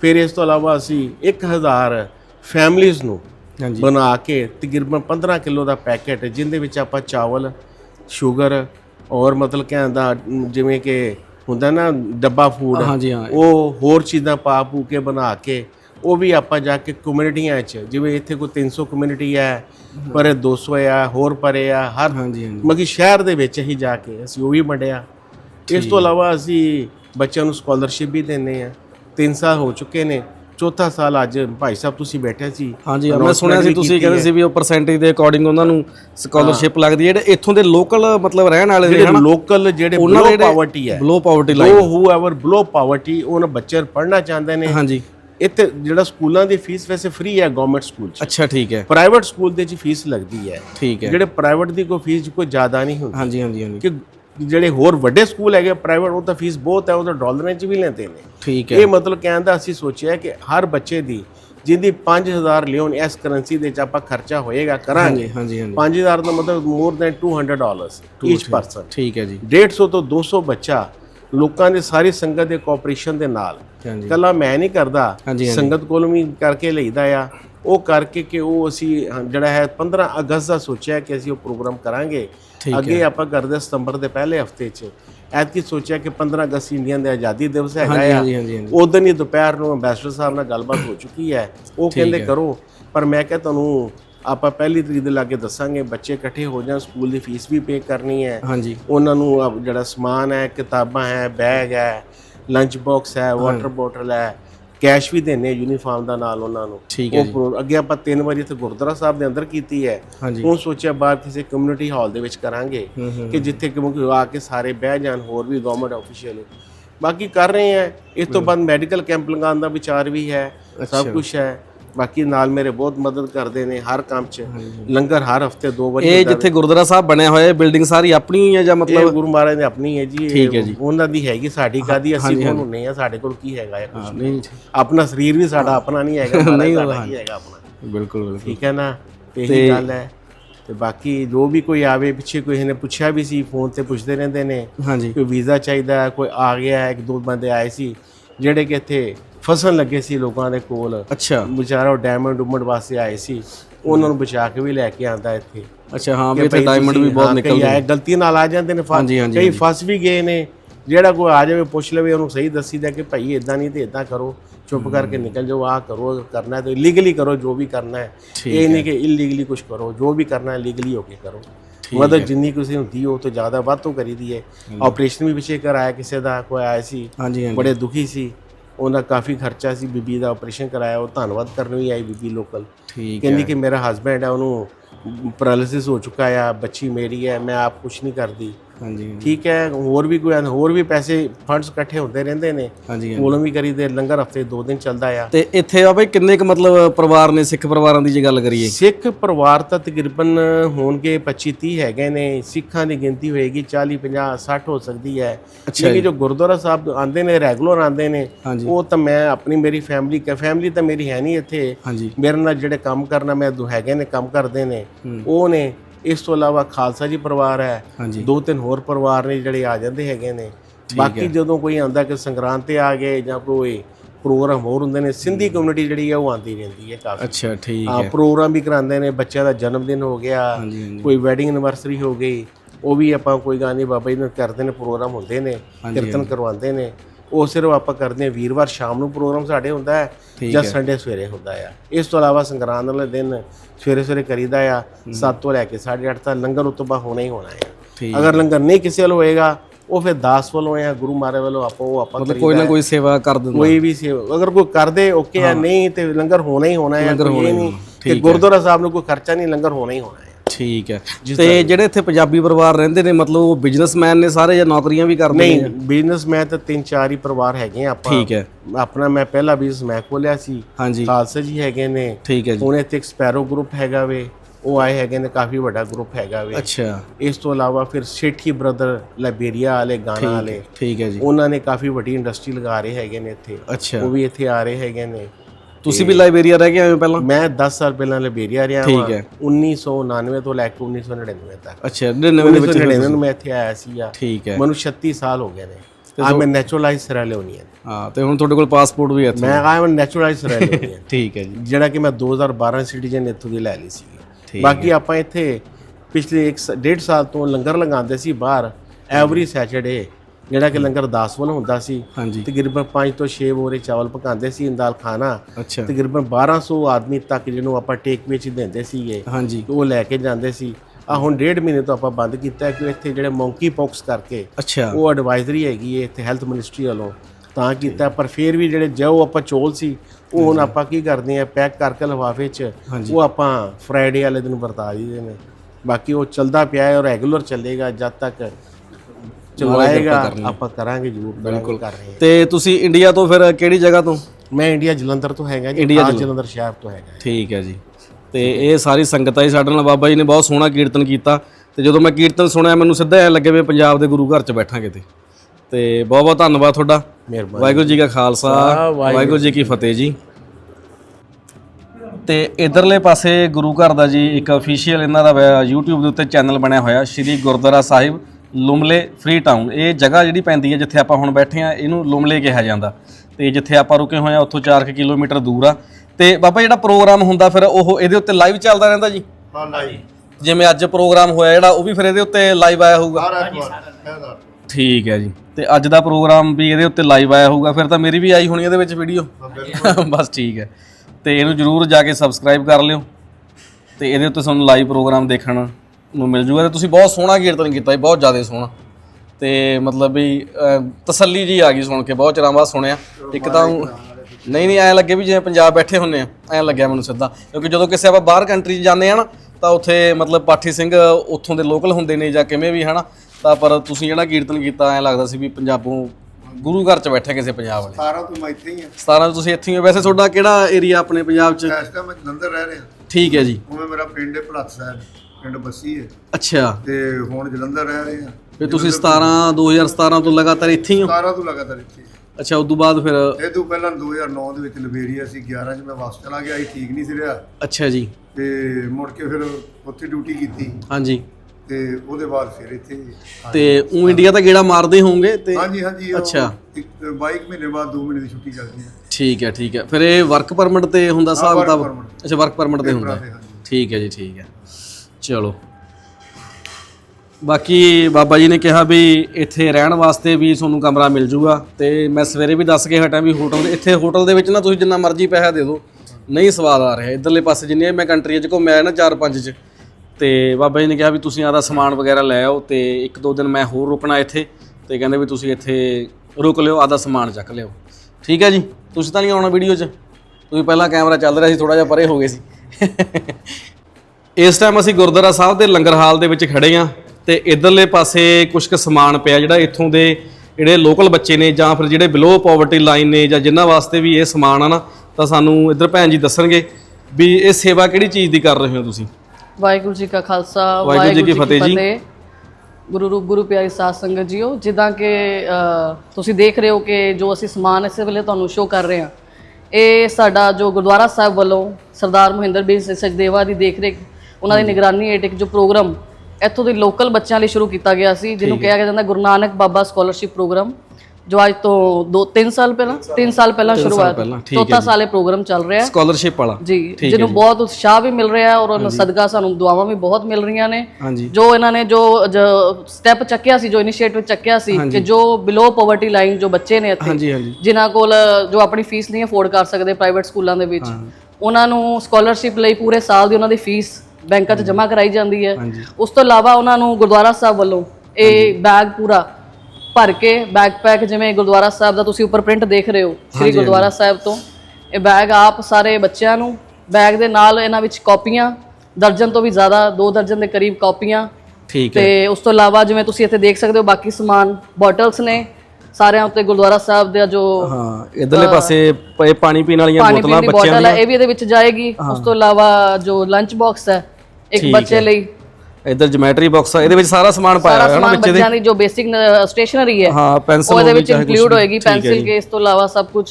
ਫਿਰ ਇਸ ਤੋਂ ਇਲਾਵਾ ਅਸੀਂ 1000 ਫੈਮਲੀਆਂ ਨੂੰ ਹਾਂਜੀ। ਬਣਾ ਕੇ ਤਕਰੀਬਨ 15 ਕਿਲੋ ਦਾ ਪੈਕੇਟ ਜਿੰਦੇ ਵਿੱਚ ਆਪਾਂ ਚਾਵਲ ਸ਼ੂਗਰ ਔਰ ਮਤਲਬ ਕਹਿੰਦਾ ਜਿਵੇਂ ਕਿ ਹੁੰਦਾ ਨਾ ਡੱਬਾ ਫੂਡ ਹਾਂਜੀ ਹਾਂ। ਉਹ ਹੋਰ ਚੀਜ਼ਾਂ ਪਾ ਪੂ ਕੇ ਬਣਾ ਕੇ ਉਹ ਵੀ ਆਪਾਂ ਜਾ ਕੇ ਕਮਿਊਨਿਟੀਆਂ 'ਚ ਜਿਵੇਂ ਇੱਥੇ ਕੋਈ 300 ਕਮਿਊਨਿਟੀ ਹੈ ਪਰੇ 200 ਆ ਹੋਰ ਪਰੇ ਆ ਹਰ ਹਾਂਜੀ ਹਾਂਜੀ। ਮਗੀ ਸ਼ਹਿਰ ਦੇ ਵਿੱਚ ਹੀ ਜਾ ਕੇ ਅਸੀਂ ਉਹ ਵੀ ਵੰਡਿਆ। ਇਸ ਤੋਂ ਇਲਾਵਾ ਅਸੀਂ ਬੱਚਿਆਂ ਨੂੰ ਸਕਾਲਰਸ਼ਿਪ ਵੀ ਦਿੰਦੇ ਆ 3 ਸਾਲ ਹੋ ਚੁੱਕੇ ਨੇ ਚੌਥਾ ਸਾਲ ਅੱਜ ਭਾਈ ਸਾਹਿਬ ਤੁਸੀਂ ਬੈਠੇ ਸੀ। ਹਾਂਜੀ ਮੈਂ ਸੁਣਿਆ ਸੀ ਤੁਸੀਂ ਕਹਿੰਦੇ। ਸੀ ਵੀ ਉਹ ਪਰਸੈਂਟੇਜ ਦੇ ਅਕੋਰਡਿੰਗ ਉਹਨਾਂ ਨੂੰ ਸਕਾਲਰਸ਼ਿਪ ਲੱਗਦੀ ਹੈ। ਜਿਹੜੇ ਇੱਥੋਂ ਦੇ ਲੋਕਲ ਮਤਲਬ ਰਹਿਣ ਵਾਲੇ ਨੇ ਜਿਹੜੇ ਲੋਕਲ ਜਿਹੜੇ ਬਲੋ ਪਾਵਰਟੀ ਹੈ। below poverty ਲੋ ਹੂ। ਐਵਰ ਬਲੋ ਪਾਵਰਟੀ ਉਹਨਾਂ ਬੱਚੇ ਪੜ੍ਹਨਾ ਚਾਹੁੰਦੇ ਨੇ। ਹਾਂਜੀ। ਇੱਥੇ ਜਿਹੜਾ ਸਕੂਲਾਂ ਦੀ ਫੀਸ ਵੈਸੇ ਫ੍ਰੀ ਹੈ ਗਵਰਨਮੈਂਟ ਸਕੂਲ 'ਚ। ਅੱਛਾ ਠੀਕ ਹੈ। ਪ੍ਰਾਈਵੇਟ ਸਕੂਲ ਦੇ 'ਚ ਫੀਸ ਲੱਗਦੀ ਹੈ। ਠੀਕ ਹੈ। ਜਿਹੜੇ ਪ੍ਰਾਈਵੇਟ ਦੀ ਕੋਈ ਫੀਸ ਕੋਈ ਜ਼ਿਆਦਾ ਨਹੀਂ ਹੁੰਦੀ। ਹਾਂਜੀ ਹਾਂਜੀ ਹਾਂਜੀ। ਕਿ ਜਿਹੜੇ ਹੋਰ ਵੱਡੇ ਸਕੂਲ ਹੈਗੇ ਪ੍ਰਾਈਵੇਟ ਉਹ ਤਾਂ ਫੀਸ ਬਹੁਤ ਹੈ ਉਹ ਤਾਂ ਡਾਲਰਾਂ 'ਚ ਵੀ ਲੈਂਦੇ ਨੇ। ਠੀਕ ਹੈ। ਇਹ ਮਤਲਬ ਕਹਿੰਦਾ ਅਸੀਂ ਸੋਚਿਆ ਕਿ ਹਰ ਬੱਚੇ ਦੀ ਜਿਹਦੀ 5000 ਲਿਓਨ ਇਸ ਕਰੰਸੀ ਦੇ ਚ ਆਪਾਂ ਖਰਚਾ ਹੋਏਗਾ ਕਰਾਂਗੇ। ਹਾਂਜੀ ਹਾਂਜੀ 5000 ਦਾ ਮਤਲਬ more than 200 dollars each person ਠੀਕ ਹੈ ਜੀ। 150 ਤੋਂ 200 ਬੱਚਾ ਲੋਕਾਂ ਦੇ ਸਾਰੀ ਸੰਗਤ ਦੇ ਕੋਆਪਰੇਸ਼ਨ ਦੇ ਨਾਲ। ਕੱਲਾ ਮੈਂ ਨਹੀਂ ਕਰਦਾ। ਸੰਗਤ ਕੋਲੋਂ ਵੀ ਕਰਕੇ ਲਈਦਾ ਆ। ਉਹ ਕਰਕੇ ਕਿ ਉਹ ਅਸੀਂ ਜਿਹੜਾ ਹੈ 15 ਅਗਸਤ ਦਾ ਸੋਚਿਆ ਕਿ ਅਸੀਂ ਉਹ ਪ੍ਰੋਗਰਾਮ ਕਰਾਂਗੇ। ਅੱਗੇ ਆਪਾਂ ਕਰਦੇ ਸਤੰਬਰ ਦੇ ਪਹਿਲੇ ਹਫ਼ਤੇ 'ਚ। ਐਤਕੀ ਸੋਚਿਆ ਕਿ 15 ਅਗਸਤ ਇੰਡੀਅਨ ਦੇ ਆਜ਼ਾਦੀ ਦਿਵਸ ਹੈਗਾ ਹਾਂਜੀ ਆ। ਹਾਂਜੀ ਹਾਂਜੀ ਹਾਂਜੀ। ਉਦੋਂ ਹੀ ਦੁਪਹਿਰ ਨੂੰ ਅੰਬੈਸਡਰ ਸਾਹਿਬ ਨਾਲ ਗੱਲਬਾਤ ਹੋ ਚੁੱਕੀ ਹੈ। ਉਹ ਕਹਿੰਦੇ ਕਰੋ ਪਰ ਮੈਂ ਕਿਹਾ ਤੁਹਾਨੂੰ ਆਪਾਂ ਪਹਿਲੀ ਤਰੀਕ ਦੇ ਲਾਗੇ ਦੱਸਾਂਗੇ ਬੱਚੇ ਇਕੱਠੇ ਹੋ ਜਾਣ ਸਕੂਲ ਦੀ ਫੀਸ ਵੀ ਪੇ ਕਰਨੀ ਹੈ। ਹਾਂਜੀ। ਉਹਨਾਂ ਨੂੰ ਜਿਹੜਾ ਸਮਾਨ ਹੈ ਕਿਤਾਬਾਂ ਹੈ ਬੈਗ ਹੈ ਲੰਚ ਬਾਕਸ ਹੈ ਵਾਟਰ ਬੋਟਲ ਹੈ। ਕੈਸ਼ ਵੀ ਦਿੰਨੇ ਯੂਨੀਫਾਰਮ ਦਾ ਨਾਲ ਉਹਨਾਂ ਨੂੰ। ਠੀਕ ਹੈ ਉਹ ਪ੍ਰੋ- ਅੱਗੇ ਆਪਾਂ ਤਿੰਨ ਵਾਰੀ ਇੱਥੇ ਗੁਰਦੁਆਰਾ ਸਾਹਿਬ ਦੇ ਅੰਦਰ ਕੀਤੀ ਹੈ। ਹਾਂਜੀ। ਹੁਣ ਸੋਚਿਆ ਬਾਹਰ ਕਿਸੇ ਕਮਿਊਨਿਟੀ ਹਾਲ ਦੇ ਵਿੱਚ ਕਰਾਂਗੇ ਕਿ ਜਿੱਥੇ ਕਿਉਂਕਿ ਆ ਕੇ ਸਾਰੇ ਬਹਿ ਜਾਣ ਹੋਰ ਵੀ ਗਵਰਨਮੈਂਟ ਆਫੀਸ਼ੀਅਲ ਬਾਕੀ ਕਰ ਰਹੇ ਆ ਇਸ ਤੋਂ ਬਾਅਦ ਮੈਡੀਕਲ ਕੈਂਪ ਲਗਾਉਣ ਦਾ ਵਿਚਾਰ ਵੀ ਹੈ। ਸਭ ਕੁਝ ਹੈ। ਬਾਕੀ ਨਾਲ ਮੇਰੇ ਬਹੁਤ ਮਦਦ ਕਰਦੇ ਨੇ ਹਰ ਕੰਮ 'ਚ। ਲੰਗਰ ਹਰ ਹਫ਼ਤੇ ਦੋ ਵਾਰੀ ਇਹ ਜਿੱਥੇ ਗੁਰਦੁਆਰਾ ਸਾਹਿਬ ਬਣਿਆ ਹੋਇਆ ਇਹ ਬਿਲਡਿੰਗ ਸਾਰੀ ਆਪਣੀ ਹੀ ਹੈ ਜਾਂ ਮਤਲਬ ਗੁਰੂ ਮਹਾਰਾਜ ਨੇ ਆਪਣੀ ਹੈ ਜੀ ਠੀਕ ਹੈ ਜੀ। ਉਹਨਾਂ ਦੀ ਹੈਗੀ ਸਾਡੀ ਕਾਦੀ ਅਸੀਂ ਕੌਣ ਹੁੰਨੇ ਆ ਸਾਡੇ ਕੋਲ ਕੀ ਹੈਗਾ ਹੈ ਕੁਛ ਨਹੀਂ। ਆਪਣਾ ਸਰੀਰ ਵੀ ਸਾਡਾ ਆਪਣਾ ਨਹੀਂ ਹੈਗਾ ਨਹੀਂ ਸਾਡਾ ਹੀ ਹੈਗਾ ਆਪਣਾ। ਬਿਲਕੁਲ ਬਿਲਕੁਲ। ਠੀਕ ਹੈ ਨਾ? ਤੇ ਇਹੀ ਗੱਲ ਹੈ। ਤੇ ਬਾਕੀ ਜੋ ਵੀ ਕੋਈ ਆਵੇ ਪਿੱਛੇ ਕੋਈ ਨੇ ਪੁੱਛਿਆ ਵੀ ਸੀ ਫੋਨ ਤੇ ਪੁੱਛਦੇ ਰਹਿੰਦੇ ਨੇ ਹਾਂਜੀ। ਕੋਈ ਵੀਜ਼ਾ ਚਾਹੀਦਾ ਹੈ, ਕੋਈ ਆ ਗਿਆ ਹੈ, ਇੱਕ ਦੋ ਬੰਦੇ ਆਏ ਸੀ ਜਿਹੜੇ ਕਿ ਇੱਥੇ ਫਸਣ ਲੱਗੇ ਸੀ ਲੋਕਾਂ ਦੇ ਕੋਲ। ਅੱਛਾ। ਵਿਚਾਰਾ ਉਹ ਡਾਇਮੰਡ ਡੁਮੰਡ ਵਾਸਤੇ ਆਏ ਸੀ। ਉਹਨਾਂ ਨੂੰ ਬਚਾ ਕੇ ਵੀ ਲੈ ਕੇ ਆਂਦਾ ਇੱਥੇ। ਅੱਛਾ ਹਾਂ ਵੀ ਇੱਥੇ ਡਾਇਮੰਡ ਵੀ ਬਹੁਤ ਨਿਕਲਦੇ ਆਏ ਗਲਤੀ ਨਾਲ ਆ ਜਾਂਦੇ ਨੇ ਕਈ ਫਸ ਵੀ ਗਏ ਨੇ। ਜਿਹੜਾ ਕੋਈ ਆ ਜਾਵੇ ਪੁੱਛ ਲਵੇ ਉਹਨੂੰ ਸਹੀ ਦੱਸੀਦਾ ਕਿ ਭਾਈ ਇਦਾਂ ਨਹੀਂ ਤੇ ਇਦਾਂ ਕਰੋ। ਚੁੱਪ ਕਰਕੇ ਨਿਕਲ ਜਾਓ ਆ ਕਰੋ ਅਗਰ ਕਰਨਾ ਹੈ ਤਾਂ ਲੀਗਲੀ ਕਰੋ ਜੋ ਵੀ ਕਰਨਾ ਹੈ। ਇਹ ਨਹੀਂ ਕਿ ਇਲੀਗਲੀ ਕੁਝ ਕਰੋ ਜੋ ਵੀ ਕਰਨਾ ਹੈ ਲੀਗਲੀ ਹੋ ਕੇ ਕਰੋ। ਮਦਦ ਜਿੰਨੀ ਕਿਸੇ ਹੁੰਦੀ ਉਹ ਤੋਂ ਜ਼ਿਆਦਾ ਵੱਧ ਤੋਂ ਕਰੀਦੀ ਹੈ। ਆਪਰੇਸ਼ਨ ਵੀ ਪਿੱਛੇ ਕਰਾਇਆ ਕਿਸੇ ਦਾ ਕੋਈ ਆਇਆ ਸੀ। ਬੜੇ ਦੁਖੀ ਸੀ। ਉਹਨਾਂ ਕਾਫੀ ਖਰਚਾ ਸੀ ਬੀਬੀ ਦਾ ਆਪਰੇਸ਼ਨ ਕਰਾਇਆ ਉਹ ਧੰਨਵਾਦ ਕਰਨ ਵੀ ਆਈ ਬੀਬੀ ਲੋਕਲ ਠੀਕ ਕਹਿੰਦੀ ਕਿ ਮੇਰਾ ਹਸਬੈਂਡ ਹੈ ਉਹਨੂੰ ਪੈਰਾਲਿਸਿਸ ਹੋ ਚੁੱਕਾ ਆ ਬੱਚੀ ਮੇਰੀ ਹੈ ਮੈਂ ਆਪ ਕੁਝ ਨਹੀਂ ਕਰਦੀ। ਹਾਂਜੀ। ਠੀਕ ਹੈ ਹੋਰ ਵੀ ਕੋਈ ਹੋਰ ਵੀ ਪੈਸੇ ਫੰਡਸ ਇਕੱਠੇ ਹੁੰਦੇ ਰਹਿੰਦੇ ਨੇ। ਹਾਂਜੀ ਕੋਲੋਂ ਵੀ ਕਰੀਦੇ ਲੰਗਰ ਹਫ਼ਤੇ ਦੋ ਦਿਨ ਚੱਲਦਾ ਆ। ਤੇ ਇੱਥੇ ਆ ਬਈ ਕਿੰਨੇ ਕੁ ਮਤਲਬ ਪਰਿਵਾਰ ਨੇ ਸਿੱਖ ਪਰਿਵਾਰਾਂ ਦੀ ਜੇ ਗੱਲ ਕਰੀਏ? ਸਿੱਖ ਪਰਿਵਾਰ ਤਾਂ ਤਕਰੀਬਨ ਹੋਣਗੇ 25 30 ਹੈਗੇ ਨੇ। ਸਿੱਖਾਂ ਦੀ ਗਿਣਤੀ ਹੋਏਗੀ 40 50 60 ਹੋ ਸਕਦੀ ਹੈ। ਲੇਕਿਨ ਜੋ। ਗੁਰਦੁਆਰਾ ਸਾਹਿਬ ਆਂਦੇ ਨੇ ਰੈਗੂਲਰ ਆਂਦੇ ਨੇ ਉਹ ਤਾਂ ਮੈਂ ਆਪਣੀ ਮੇਰੀ ਫੈਮਿਲੀ ਫੈਮਿਲੀ ਤਾਂ ਮੇਰੀ ਹੈ ਨਹੀਂ ਇੱਥੇ। ਮੇਰੇ ਨਾਲ ਜਿਹੜੇ ਕੰਮ ਕਰਨਾ ਮੈਂ ਦੋ ਹੈਗੇ ਨੇ ਕੰਮ ਕਰਦੇ ਨੇ ਉਹ ਨੇ ਇਸ ਤੋਂ ਇਲਾਵਾ ਖਾਲਸਾ ਜੀ ਪਰਿਵਾਰ ਹੈ ਦੋ ਤਿੰਨ ਹੋਰ ਪਰਿਵਾਰ ਨੇ ਜਿਹੜੇ ਆ ਜਾਂਦੇ ਹੈਗੇ ਨੇ। ਬਾਕੀ ਜਦੋਂ ਕੋਈ ਆਂਦਾ ਕਿ ਸੰਗਰਾਂਦ ਤੇ ਆ ਗਏ ਜਾਂ ਕੋਈ ਪ੍ਰੋਗਰਾਮ ਹੋਰ ਹੁੰਦੇ ਨੇ ਸਿੰਧੀ ਕਮਿਊਨਿਟੀ ਜਿਹੜੀ ਹੈ ਉਹ ਆਂਦੀ ਰਹਿੰਦੀ ਹੈ ਕਾਫੀ। ਅੱਛਾ ਠੀਕ ਆ ਪ੍ਰੋਗਰਾਮ ਵੀ ਕਰਾਉਂਦੇ ਨੇ ਬੱਚਿਆਂ ਦਾ ਜਨਮ ਦਿਨ ਹੋ ਗਿਆ ਕੋਈ ਵੈਡਿੰਗ ਐਨਵਰਸਰੀ ਹੋ ਗਈ ਉਹ ਵੀ ਆਪਾਂ ਕੋਈ ਨਹੀਂ ਬਾਬਾ ਜੀ ਨਾਲ ਕਰਦੇ ਨੇ ਪ੍ਰੋਗਰਾਮ ਹੁੰਦੇ ਨੇ ਕੀਰਤਨ ਕਰਵਾਉਂਦੇ ਨੇ। ਉਹ ਸਿਰਫ ਆਪਾਂ ਕਰਦੇ ਹਾਂ ਵੀਰਵਾਰ ਸ਼ਾਮ ਨੂੰ ਪ੍ਰੋਗਰਾਮ ਸਾਡੇ ਹੁੰਦਾ ਹੈ ਜਾਂ ਸੰਡੇ ਸਵੇਰੇ ਹੁੰਦਾ ਆ। ਇਸ ਤੋਂ ਇਲਾਵਾ ਸੰਗਰਾਂਦ ਵਾਲੇ ਦਿਨ ਸਵੇਰੇ ਸਵੇਰੇ ਕਰੀਦਾ ਆ 7 ਤੋਂ ਲੈ ਕੇ 8:30 ਤੱਕ ਲੰਗਰ ਉਤੋਂ ਬਾਅਦ ਹੋਣਾ ਹੀ ਹੋਣਾ ਹੈ ਠੀਕ ਅਗਰ ਲੰਗਰ ਨਹੀਂ ਕਿਸੇ ਵੱਲ ਹੋਏਗਾ ਉਹ ਫਿਰ ਦਾਸ ਵੱਲੋਂ ਜਾਂ ਗੁਰੂ ਮਹਾਰਾਜ ਵੱਲੋਂ ਆਪਾਂ ਉਹ ਆਪਾਂ ਮਤਲਬ ਕੋਈ ਨਾ ਕੋਈ ਸੇਵਾ ਕਰ ਦਿੰਦਾ। ਕੋਈ ਵੀ ਸੇਵਾ ਅਗਰ ਕੋਈ ਕਰਦੇ ਓਕੇ ਆ ਨਹੀਂ ਤੇ ਲੰਗਰ ਹੋਣਾ ਹੀ ਹੋਣਾ ਹੈ ਇਹ ਨਹੀਂ ਤੇ ਗੁਰਦੁਆਰਾ ਸਾਹਿਬ ਨੂੰ ਕੋਈ ਖਰਚਾ ਨਹੀਂ ਲੰਗਰ ਹੋਣਾ ਹੀ ਹੋਣਾ ਹੈ ਠੀਕ ਹੈ। ਤੇ ਜਿਹੜੇ ਇੱਥੇ ਪੰਜਾਬੀ ਪਰਿਵਾਰ ਰਹਿੰਦੇ ਨੇ ਮਤਲਬ ਉਹ ਬਿਜ਼ਨਸਮੈਨ ਨੇ ਸਾਰੇ ਜਾਂ ਨੌਕਰੀਆਂ ਵੀ ਕਰਦੇ ਨੇ ਨਹੀਂ ਬਿਜ਼ਨਸ ਮੈਂ ਤਾਂ ਤਿੰਨ ਚਾਰ ਹੀ ਪਰਿਵਾਰ ਹੈਗੇ ਆ ਆਪਾਂ। ਠੀਕ ਹੈ। ਆਪਣਾ ਮੈਂ ਪਹਿਲਾ ਬਿਜ਼ਨਸ ਮੈਂ ਖੋਲਿਆ ਸੀ। ਹਾਂਜੀ। ਖਾਲਸਾ ਜੀ ਹੈਗੇ ਨੇ। ਠੀਕ ਹੈ ਜੀ। ਹੁਣ ਇੱਥੇ ਇੱਕ ਸਪੈਰੋ ਗਰੁੱਪ ਹੈਗਾ ਵੇ। ਉਹ ਆਏ ਹੈਗੇ ਨੇ ਕਾਫੀ ਵੱਡਾ ਗਰੁੱਪ ਹੈਗਾ ਵੇ। ਅੱਛਾ। ਇਸ ਤੋਂ ਇਲਾਵਾ ਫਿਰ ਸੇਠੀ ਬ੍ਰਦਰ ਲਾਇਬੇਰੀਆ ਵਾਲੇ ਗਾਣਾ ਵਾਲੇ। ਠੀਕ ਹੈ ਜੀ। ਉਹਨਾਂ ਨੇ ਕਾਫੀ ਵੱਡੀ ਇੰਡਸਟਰੀ ਲਗਾ ਰਹੇ ਹੈਗੇ ਨੇ ਇੱਥੇ। ਅੱਛਾ। ਉਹ ਵੀ ਇੱਥੇ ਆ ਰਹੇ ਹੈਗੇ ਨੇ। ਤੁਸੀਂ ਵੀ ਲਾਇਬ੍ਰੇਰੀਆ ਰਹਿ ਕੇ ਆਏ ਹੋ ਪਹਿਲਾਂ? ਮੈਂ 10 ਸਾਲ ਪਹਿਲਾਂ ਲਾਇਬੇਰੀਆ ਰਿਹਾ ਠੀਕ ਹਾਂ। ਹੈ। 1999 ਤੋਂ ਲੈ ਕੇ 1999 ਤੱਕ। ਅੱਛਾ 99 ਦੇ ਵਿੱਚ 1999 ਨੂੰ ਮੈਂ ਇੱਥੇ ਆਇਆ ਸੀ ਆ। ਠੀਕ ਹੈ। ਮੈਨੂੰ 36 ਸਾਲ ਹੋ ਗਏ ਨੇ। ਆ ਮੈਂ ਨੈਚੁਰਲਾਈਜ਼ ਸਰਾਲਿਓਨੀਅਨ ਹਾਂ। ਤੇ ਹੁਣ ਤੁਹਾਡੇ ਕੋਲ ਪਾਸਪੋਰਟ ਵੀ ਹੈ ਮੈਂ ਆਇਆ ਮੈਂ ਨੈਚੁਰਲਾਈਜ਼ ਸਰਾਲਿਓਨੀਅਨ ਠੀਕ ਹੈ ਜੀ। ਜਿਹੜਾ ਕਿ ਮੈਂ 2012 ਸਿਟੀਜ਼ਨ ਇੱਥੋਂ ਦੀ ਲੈ ਲਈ ਸੀ। ਬਾਕੀ ਆਪਾਂ ਇੱਥੇ ਪਿਛਲੇ 1 ਡੇਢ ਸਾਲ ਤੋਂ ਲੰਗਰ ਲਗਾਉਂਦੇ ਸੀ ਬਾਹਰ ਐਵਰੀ ਸੈਟਰਡੇ ਜਿਹੜਾ ਕਿ ਲੰਗਰ 10 ਵੱਲ ਹੁੰਦਾ ਸੀ ਤਕਰੀਬਨ 5 ਤੋਂ 6 ਬੋਰੇ ਚਾਵਲ ਪਕਾਉਂਦੇ ਸੀ ਦਾਲ ਖਾਣਾ। ਤਕਰੀਬਨ 1200 ਆਦਮੀ ਤੱਕ ਜਿਹਨੂੰ ਆਪਾਂ ਟੇਕ ਵਿੱਚ ਦਿੰਦੇ ਸੀਗੇ ਹਾਂਜੀ। ਉਹ ਲੈ ਕੇ ਜਾਂਦੇ ਸੀ। ਆ ਹੁਣ ਡੇਢ ਮਹੀਨੇ ਤੋਂ ਆਪਾਂ ਬੰਦ ਕੀਤਾ ਕਿ ਇੱਥੇ ਜਿਹੜੇ ਮੌਂਕੀ ਪੌਕਸ ਕਰਕੇ ਅੱਛਾ। ਉਹ ਐਡਵਾਈਜ਼ਰੀ ਹੈਗੀ ਹੈ ਇੱਥੇ ਹੈਲਥ ਮਿਨਿਸਟਰੀ ਵੱਲੋਂ ਤਾਂ ਕੀਤਾ। ਪਰ ਫਿਰ ਵੀ ਜਿਹੜੇ ਜੋ ਆਪਾਂ ਚੋਲ ਸੀ ਉਹ ਹੁਣ ਆਪਾਂ ਕੀ ਕਰਦੇ ਆ ਪੈਕ ਕਰਕੇ ਲਿਫਾਫੇ 'ਚ ਉਹ ਆਪਾਂ ਫਰਾਈਡੇ ਵਾਲੇ ਦਿਨ ਵਰਤਾ ਦਈਦੇ ਨੇ। ਬਾਕੀ ਉਹ ਚੱਲਦਾ ਪਿਆ ਹੈ ਔਰ ਰੈਗੂਲਰ ਚੱਲੇਗਾ ਜਦ ਤੱਕ ਚਲਵਾਏਗਾ ਆਪਾਂ ਕਰਾਂਗੇ ਜ਼ਰੂਰ ਬਿਲਕੁਲ। ਕਰ ਰਹੇ ਹਾਂ। ਤੇ ਤੁਸੀਂ ਇੰਡੀਆ ਤੋਂ ਫਿਰ ਕਿਹੜੀ ਜਗ੍ਹਾ ਤੋਂ? ਮੈਂ ਇੰਡੀਆ ਜਲੰਧਰ ਤੋਂ ਹੈਗਾ ਜੀ ਇੰਡੀਆ ਜਲੰਧਰ। ਸ਼ਹਿਰ ਤੋਂ ਹੈਗਾ। ਠੀਕ ਹੈ ਜੀ। ਤੇ ਇਹ ਸਾਰੀ ਸੰਗਤ ਆਈ ਸਾਡੇ ਨਾਲ ਬਾਬਾ ਜੀ ਨੇ ਬਹੁਤ ਸੋਹਣਾ ਕੀਰਤਨ ਕੀਤਾ। ਤੇ ਜਦੋਂ ਮੈਂ ਕੀਰਤਨ ਸੁਣਿਆ ਮੈਨੂੰ ਸਿੱਧਾ ਐ ਲੱਗੇ ਵੀ ਪੰਜਾਬ ਦੇ ਗੁਰੂ ਘਰ 'ਚ ਬੈਠਾ ਕਿਤੇ ਤੇ ਬਹੁਤ ਬਹੁਤ ਧੰਨਵਾਦ ਤੁਹਾਡਾ। ਮਿਹਰਬਾਨੀ। ਵਾਹਿਗੁਰੂ ਜੀ ਕਾ ਖਾਲਸਾ ਵਾਹਿਗੁਰੂ ਜੀ ਕੀ ਫਤਿਹ। ਜੀ। ਤੇ ਇਧਰਲੇ ਪਾਸੇ ਗੁਰੂ ਘਰ ਦਾ ਜੀ ਇੱਕ ਅਫੀਸ਼ੀਅਲ ਇਹਨਾਂ ਦਾ YouTube ਦੇ ਉੱਤੇ ਚੈਨਲ ਬਣਿਆ ਹੋਇਆ Shri Gurdwara Sahib. Lumley Freetown ਇਹ ਜਗ੍ਹਾ ਜਿਹੜੀ ਪੈਂਦੀ ਹੈ ਜਿੱਥੇ ਆਪਾਂ ਹੁਣ ਬੈਠੇ ਆ ਇਹਨੂੰ ਲੁਮਲੇ ਕਿਹਾ ਜਾਂਦਾ। ਤੇ ਜਿੱਥੇ ਆਪਾਂ ਰੁਕੇ ਹੋਏ ਆ ਉੱਥੋਂ 4 ਕਿਲੋਮੀਟਰ ਦੂਰ ਆ। ਤੇ ਬਾਬਾ ਜਿਹੜਾ ਪ੍ਰੋਗਰਾਮ ਹੁੰਦਾ ਫਿਰ ਉਹ ਇਹਦੇ ਉੱਤੇ ਲਾਈਵ ਚੱਲਦਾ ਰਹਿੰਦਾ ਜੀ? ਹਾਂ ਜੀ ਜਿਵੇਂ ਅੱਜ ਪ੍ਰੋਗਰਾਮ ਹੋਇਆ ਜਿਹੜਾ ਉਹ ਵੀ ਫਿਰ ਇਹਦੇ ਉੱਤੇ ਲਾਈਵ ਆਇਆ ਹੋਊਗਾ? ਠੀਕ ਹੈ ਜੀ। ਤੇ ਅੱਜ ਦਾ ਪ੍ਰੋਗਰਾਮ ਵੀ ਇਹਦੇ ਉੱਤੇ ਲਾਈਵ ਆਇਆ ਹੋਊਗਾ। ਫਿਰ ਤਾਂ ਮੇਰੀ ਵੀ ਆਈ ਹੋਣੀ ਇਹਦੇ ਵਿੱਚ ਵੀਡੀਓ ਬਸ ਠੀਕ ਹੈ। ਤੇ ਇਹਨੂੰ ਜਰੂਰ ਜਾ ਕੇ ਸਬਸਕ੍ਰਾਈਬ ਕਰ ਲਿਓ। ਤੇ ਇਹਦੇ ਉੱਤੇ ਤੁਹਾਨੂੰ ਲਾਈਵ ਪ੍ਰੋਗਰਾਮ ਦੇਖਣ ਨੂੰ ਮਿਲ ਜੂਗਾ ਤੇ ਤੁਸੀਂ ਬਹੁਤ ਸੋਹਣਾ ਕੀਰਤਨ ਕੀਤਾ ਜੀ ਬਹੁਤ ਜ਼ਿਆਦਾ ਸੋਹਣਾ। ਤੇ ਮਤਲਬ ਵੀ ਅਹ, ਤਸੱਲੀ ਜੀ ਆ ਗਈ ਸੁਣ ਕੇ ਬਹੁਤ ਚਿਰਾਂ ਬਾਅਦ ਸੁਣਿਆ। ਇੱਕ ਤਾਂ ਨਹੀਂ ਨਹੀਂ ਐ ਲੱਗੇ ਵੀ ਜਿਵੇਂ ਪੰਜਾਬ ਬੈਠੇ ਹੁੰਨੇ ਆ ਐ ਲੱਗਿਆ ਮੈਨੂੰ ਸਿੱਧਾ। ਕਿਉਂਕਿ ਜਦੋਂ ਕਿਸੇ ਆਪਾਂ ਬਾਹਰ ਕੰਟਰੀ 'ਚ ਜਾਂਦੇ ਆ ਨਾ ਤਾਂ ਉੱਥੇ ਮਤਲਬ ਪਾਠੀ ਸਿੰਘ ਉੱਥੋਂ ਦੇ ਲੋਕਲ ਹੁੰਦੇ ਨੇ ਜਾਂ ਕਿਵੇਂ ਵੀ ਹਨਾ? ਤਾਂ ਪਰ ਤੁਸੀਂ ਜਿਹੜਾ ਕੀਰਤਨ ਕੀਤਾ ਐ ਲੱਗਦਾ ਸੀ ਵੀ ਪੰਜਾਬੋਂ ਗੁਰੂ ਘਰ 'ਚ ਬੈਠੇ ਕਿਸੇ ਪੰਜਾਬ ਵਾਲੇ। 17 ਤੋਂ ਮੈਂ ਇੱਥੇ ਹੀ ਆ। 17 ਤੁਸੀਂ ਇੱਥੇ ਹੀ ਹੋ। ਵੈਸੇ ਤੁਹਾਡਾ ਕਿਹੜਾ ਏਰੀਆ ਆਪਣੇ ਪੰਜਾਬ 'ਚ? ਇਸ ਟਾਈਮ ਮੈਂ ਜਲੰਧਰ ਰਹਿ ਰਿਹਾ। ਠੀਕ ਹੈ ਜੀ। ਉਵੇਂ ਮੇਰਾ ਪਿੰਡ ਹੈ ਭਲੱਥ ਸਾਹਿਬ। ਪਿੰਡ ਬੱਸੀ ਹੈ। ਅੱਛਾ। ਤੇ ਹੁਣ ਜਲੰਧਰ ਰਹਿ ਰਹੇ ਆ ਫਿਰ ਤੁਸੀਂ 17 2017 ਤੋਂ ਲਗਾਤਾਰ ਇੱਥੇ ਹੀ ਹੋ? 17 ਤੋਂ ਲਗਾਤਾਰ ਇੱਥੇ ਅੱਛਾ ਉਸ ਤੋਂ ਬਾਅਦ ਫਿਰ ਇਹ ਤੋਂ ਪਹਿਲਾਂ 2009 ਦੇ ਵਿੱਚ ਲਬੇਰੀਆ ਸੀ 11 ਚ ਮੈਂ ਵਾਪਸ ਚਲਾ ਗਿਆ ਸੀ ਠੀਕ ਨਹੀਂ ਸੀ ਰਿਹਾ। ਅੱਛਾ ਜੀ। ਤੇ ਮੁੜ ਕੇ ਫਿਰ ਉੱਥੇ ਡਿਊਟੀ ਕੀਤੀ। ਹਾਂਜੀ। ਤੇ ਉਹਦੇ ਬਾਅਦ ਫਿਰ ਇੱਥੇ ਆ ਤੇ ਉਹ ਇੰਡੀਆ ਤਾਂ ਗੇੜਾ ਮਾਰਦੇ ਹੋਵੋਗੇ ਤੇ ਹਾਂਜੀ ਹਾਂਜੀ ਉਹ ਅੱਛਾ। ਇੱਕ 22 ਮਹੀਨੇ ਬਾਅਦ 2 ਮਹੀਨੇ ਦੀ ਛੁੱਟੀ ਚੱਲਦੀ ਹੈ। ਠੀਕ ਹੈ ਠੀਕ ਹੈ। ਫਿਰ ਇਹ ਵਰਕ ਪਰਮਿਟ ਤੇ ਹੁੰਦਾ ਹਿਸਾਬ work ਕਿਤਾਬ? permit। ਅੱਛਾ ਵਰਕ ਪਰਮਿਟ ਤੇ ਹੁੰਦਾ। ਹਾਂਜੀ। ਠੀਕ ਹੈ ਜੀ ਠੀਕ ਹੈ। ਚਲੋ। ਬਾਕੀ ਬਾਬਾ ਜੀ ਨੇ ਕਿਹਾ ਵੀ ਇੱਥੇ ਰਹਿਣ ਵਾਸਤੇ ਵੀ ਤੁਹਾਨੂੰ ਕਮਰਾ ਮਿਲ ਜੂਗਾ ਤੇ ਮੈਂ ਸਵੇਰੇ ਵੀ ਦੱਸ ਕੇ ਹਟਾਂ ਵੀ ਹੋਟਲ ਦੇ ਇੱਥੇ ਹੋਟਲ ਦੇ ਵਿੱਚ ਨਾ ਤੁਸੀਂ ਜਿੰਨਾ ਮਰਜ਼ੀ ਪੈਸਾ ਦੇ ਦਿਓ, ਨਹੀਂ ਸਵਾਦ ਆ ਰਿਹਾ। ਇਧਰਲੇ ਪਾਸੇ ਜਿੰਨੀਆਂ ਮੈਂ ਕੰਟਰੀਆਂ 'ਚ ਘੁੰਮਿਆ ਨਾ ਚਾਰ ਪੰਜ 'ਚ। ਤੇ ਬਾਬਾ ਜੀ ਨੇ ਕਿਹਾ ਵੀ ਤੁਸੀਂ ਆਦਾ ਸਮਾਨ ਵਗੈਰਾ ਲੈ ਆਓ ਤੇ ਇੱਕ ਦੋ ਦਿਨ ਮੈਂ ਹੋਰ ਰੁਕਣਾ ਇੱਥੇ ਤੇ ਕਹਿੰਦੇ ਵੀ ਤੁਸੀਂ ਇੱਥੇ ਰੁਕ ਲਿਓ, ਆਦਾ ਸਮਾਨ ਚੱਕ ਲਿਓ। ਠੀਕ ਹੈ ਜੀ? ਤੁਸੀਂ ਤਾਂ ਨਹੀਂ ਆਉਣਾ ਵੀਡੀਓ 'ਚ? ਤੁਸੀਂ ਪਹਿਲਾਂ ਕੈਮਰਾ ਚੱਲ ਰਿਹਾ ਸੀ ਥੋੜਾ ਜਿਹਾ ਪਰੇ ਹੋ ਗਏ ਸੀ। ਇਸ ਟਾਈਮ ਅਸੀਂ ਗੁਰਦੁਆਰਾ ਸਾਹਿਬ ਦੇ ਲੰਗਰ ਹਾਲ ਦੇ ਵਿੱਚ ਖੜੇ ਆ ਤੇ ਇਧਰਲੇ ਪਾਸੇ ਕੁਝ ਕੁ ਸਮਾਨ ਪਿਆ ਜਿਹੜਾ ਇੱਥੋਂ ਦੇ ਜਿਹੜੇ ਲੋਕਲ ਬੱਚੇ ਨੇ ਜਾਂ ਫਿਰ ਜਿਹੜੇ ਬਿਲੋ ਪਾਵਰਟੀ ਲਾਈਨ ਨੇ ਜਾਂ ਜਿਨ੍ਹਾਂ ਵਾਸਤੇ ਵੀ ਇਹ ਸਮਾਨ ਆ ਨਾ ਤਾਂ ਸਾਨੂੰ ਇਧਰ ਭੈਣ ਜੀ ਦੱਸਣਗੇ ਵੀ ਇਹ ਸੇਵਾ ਕਿਹੜੀ ਚੀਜ਼ ਦੀ ਕਰ ਰਹੇ ਹੋ ਤੁਸੀਂ? ਵਾਹਿਗੁਰੂ ਜੀ ਕਾ ਖਾਲਸਾ ਵਾਹਿਗੁਰੂ ਜੀ ਕੀ ਫਤਿਹ ਜੀ। ਗੁਰੂ ਰੂਪ ਗੁਰੂ ਪਿਆਰੀ ਸਾਧ ਸੰਗਤ ਜੀਓ ਜਿੱਦਾਂ ਕਿ ਤੁਸੀਂ ਦੇਖ ਰਹੇ ਹੋ ਕਿ ਜੋ ਅਸੀਂ ਸਮਾਨ ਇਸੇ ਵੇਲੇ ਤੁਹਾਨੂੰ ਸ਼ੋਅ ਕਰ ਰਹੇ ਹਾਂ। ਇਹ ਸਾਡਾ ਜੋ ਗੁਰਦੁਆਰਾ ਸਾਹਿਬ ਵੱਲੋਂ ਸਰਦਾਰ ਮਹਿੰਦਰ ਬੀਰ ਸਿੰਘ ਸਚਦੇਵਾ ਦੀ ਦੇਖਰੇਖ ਉਹਨਾਂ ਦੀ ਨਿਗਰਾਨੀ ਹੇਠ ਇੱਕ ਜੋ ਪ੍ਰੋਗਰਾਮ ਇੱਥੋਂ ਦੇ ਲੋਕਲ ਬੱਚਿਆਂ ਲਈ ਸ਼ੁਰੂ ਕੀਤਾ ਗਿਆ ਸੀ ਜਿਹਨੂੰ ਕਿਹਾ ਜਾਂਦਾ ਗੁਰੂ ਨਾਨਕ ਬਾਬਾ ਸਕਾਲਰਸ਼ਿਪ ਪ੍ਰੋਗਰਾਮ ਜੋ ਅੱਜ ਤੋਂ 2 3 ਸਾਲ ਪਹਿਲਾਂ 3 ਸਾਲ ਪਹਿਲਾਂ ਸ਼ੁਰੂ ਹੋਇਆ ਪਹਿਲਾਂ, ਠੀਕ ਹੈ ਚੌਥਾ ਸਾਲ ਇਹ ਪ੍ਰੋਗਰਾਮ ਚੱਲ ਰਿਹਾ ਹੈ। ਸਕਾਲਰਸ਼ਿਪ ਵਾਲਾ। ਜੀ ਜਿਹਨੂੰ ਬਹੁਤ ਉਤਸ਼ਾਹ ਵੀ ਮਿਲ ਰਿਹਾ ਹੈ ਔਰ ਉਹਨਾਂ ਸਦਕਾ ਸਾਨੂੰ ਦੁਆਵਾਂ ਵੀ ਬਹੁਤ ਮਿਲ ਰਹੀਆਂ ਨੇ। ਜੋ ਇਹਨਾਂ ਨੇ ਜੋ ਸਟੈਪ ਚੱਕਿਆ ਸੀ ਜੋ ਇਨੀਸ਼ੀਏਟਿਵ ਚੱਕਿਆ ਸੀ ਕਿ ਜੋ ਬਿਲੋ ਪਾਵਰਟੀ ਲਾਈਨ ਜੋ ਬੱਚੇ ਨੇ ਇੱਥੇ ਜਿਨ੍ਹਾਂ ਕੋਲ ਜੋ ਆਪਣੀ ਫੀਸ ਨਹੀਂ ਅਫੋਰਡ ਕਰ ਸਕਦੇ ਪ੍ਰਾਈਵੇਟ ਸਕੂਲਾਂ ਦੇ ਵਿੱਚ ਉਹਨਾਂ ਨੂੰ ਸਕਾਲਰਸ਼ਿਪ ਲਈ ਪੂਰੇ ਸਾਲ ਦੀ ਉਹਨਾਂ ਦੀ ਫੀਸ ਬੈਂਕਾਂ 'ਚ ਜਮ੍ਹਾਂ ਕਰਾਈ ਜਾਂਦੀ ਹੈ। ਹਾਂਜੀ। ਉਸ ਤੋਂ ਇਲਾਵਾ ਉਹਨਾਂ ਨੂੰ ਗੁਰਦੁਆਰਾ ਸਾਹਿਬ ਵੱਲੋਂ ਇਹ ਬੈਗ ਪੂਰਾ ਭਰ ਕੇ ਬੈਕਪੈਕ ਜਿਵੇਂ ਗੁਰਦੁਆਰਾ ਸਾਹਿਬ ਦਾ ਤੁਸੀਂ ਉੱਪਰ ਪ੍ਰਿੰਟ ਦੇਖ ਰਹੇ ਹੋ ਸ੍ਰੀ ਗੁਰਦੁਆਰਾ ਸਾਹਿਬ ਤੋਂ। ਇਹ ਬੈਗ ਆਪ ਸਾਰੇ ਬੱਚਿਆਂ ਨੂੰ ਬੈਗ ਦੇ ਨਾਲ ਇਹਨਾਂ ਵਿੱਚ ਕਾਪੀਆਂ ਦਰਜਨ ਤੋਂ ਵੀ ਜ਼ਿਆਦਾ ਦੋ ਦਰਜਨ ਦੇ ਕਰੀਬ ਕਾਪੀਆਂ। ਠੀਕ ਹੈ। ਤੇ ਉਸ ਤੋਂ ਇਲਾਵਾ ਜਿਵੇਂ ਤੁਸੀਂ ਇੱਥੇ ਦੇਖ ਸਕਦੇ ਹੋ ਬਾਕੀ ਸਮਾਨ ਬੋਟਲਸ ਨੇ ਸਾਰਿਆਂ ਉੱਤੇ ਗੁਰਦੁਆਰਾ ਸਾਹਿਬ ਦਾ ਜੋ ਹਾਂ ਇਧਰਲੇ ਪਾਸੇ ਪਏ ਪਾਣੀ ਪੀਣ ਵਾਲੀਆਂ ਪਾਣੀ ਬੋਤਲਾਂ ਪੀਣ ਦੀ ਬੱਚਿਆਂ ਬੋਟਲ ਹੈ ਦੀਆਂ। ਇਹ ਵੀ ਇਹਦੇ ਵਿੱਚ ਜਾਏਗੀ। ਉਸ ਤੋਂ ਇਲਾਵਾ ਜੋ ਲੰਚ ਬਾਕਸ ਹੈ ਇੱਕ ਠੀਕ ਬੱਚੇ ਹੈ। ਲਈ। ਇਧਰ ਜਮੈਟਰੀ ਬਾਕਸ ਆ ਇਹਦੇ ਵਿੱਚ ਸਾਰਾ ਸਮਾਨ ਪਾਇਆ ਸਾਰਾ ਹੋਇਆ ਨਾ ਸਮਾਨ ਬੱਚੇ ਦੇ? ਬੱਚਿਆਂ ਦੀ ਜੋ ਬੇਸਿਕ ਸਟੇਸ਼ਨਰੀ ਹੈ ਹਾਂ ਪੈਨਸਲ ਉਹ ਇਹਦੇ ਹੋ ਗਈ ਵਿੱਚ ਚਾਹੇ ਕੁਛ ਇਨਕਲੂਡ ਵੀ। ਹੋਏਗੀ ਠੀਕ ਹੈ ਪੈਨਸਿਲ ਜੀ। ਕੇਸ ਤੋਂ ਇਲਾਵਾ ਸਭ ਕੁਝ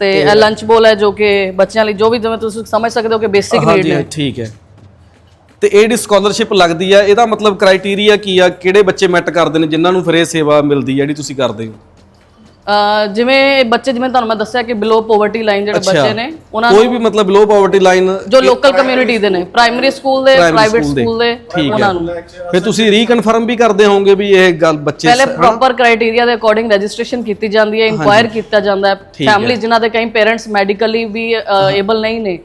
ਤੇ ਇਹ ਲੰਚ ਬੋਲ ਹੈ ਜੋ ਕਿ ਬੱਚਿਆਂ ਲਈ ਜੋ ਵੀ ਜਿਵੇਂ ਤੁਸੀਂ ਸਮਝ ਸਕਦੇ ਹੋ ਕਿ ਬੇਸਿਕ ਨੀਡ ਹਾਂਜੀ ਨੇ ਹਾਂ, ਠੀਕ ਹੈ। ਤੇ ਇਹ ਜਿਹੜੀ ਸਕਾਲਰਸ਼ਿਪ ਲੱਗਦੀ ਆ ਇਹਦਾ ਮਤਲਬ ਕ੍ਰਾਈਟੇਰੀਆ ਕੀ ਆ? ਕਿਹੜੇ ਬੱਚੇ ਮੈਟ ਕਰਦੇ ਨੇ ਜਿਨ੍ਹਾਂ ਨੂੰ ਫਿਰ ਇਹ ਸੇਵਾ ਮਿਲਦੀ ਆ ਜਿਹੜੀ ਤੁਸੀਂ ਕਰਦੇ ਹੋ? ਜਿਵੇਂ ਬੱਚੇ ਜਿਵੇਂ ਤੁਹਾਨੂੰ ਮੈਂ ਦੱਸਿਆ ਕਿ ਬਿਲੋ ਪੋਵਰਟੀ ਲਾਈਨ ਜਿਹੜੇ ਬੱਚੇ ਨੇ ਉਹਨਾਂ ਕੋਈ ਵੀ ਮਤਲਬ ਲੋ ਪਾਵਰਟੀ ਲਾਈਨ ਜੋ ਲੋਕਲ ਕਮਿਊਨਿਟੀ ਦੇ ਨੇ ਪ੍ਰਾਇਮਰੀ ਸਕੂਲ ਦੇ ਪ੍ਰਾਈਵੇਟ ਸਕੂਲ ਦੇ। ਉਹਨਾਂ ਨੂੰ। ਫਿਰ ਤੁਸੀਂ ਰੀਕਨਫਰਮ ਵੀ ਕਰਦੇ ਹੋਵੋਗੇ ਵੀ ਇਹ ਗੱਲ ਬੱਚੇ ਪਹਿਲੇ ਪ੍ਰੋਪਰ ਕ੍ਰਾਈਟੇਰੀਆ ਦੇ ਅਕੋਰਡਿੰਗ ਰਜਿਸਟ੍ਰੇਸ਼ਨ ਕੀਤੀ ਜਾਂਦੀ ਹੈ ਇਨਕੁਆਇਰ ਕੀਤਾ ਜਾਂਦਾ ਹੈ। ਫੈਮਿਲੀ ਜਿਨ੍ਹਾਂ ਦੇ ਕਈ ਪੇਰੈਂਟਸ ਮੈਡੀਕਲੀ ਵੀ ਏਬਲ ਨਹੀਂ ਨੇ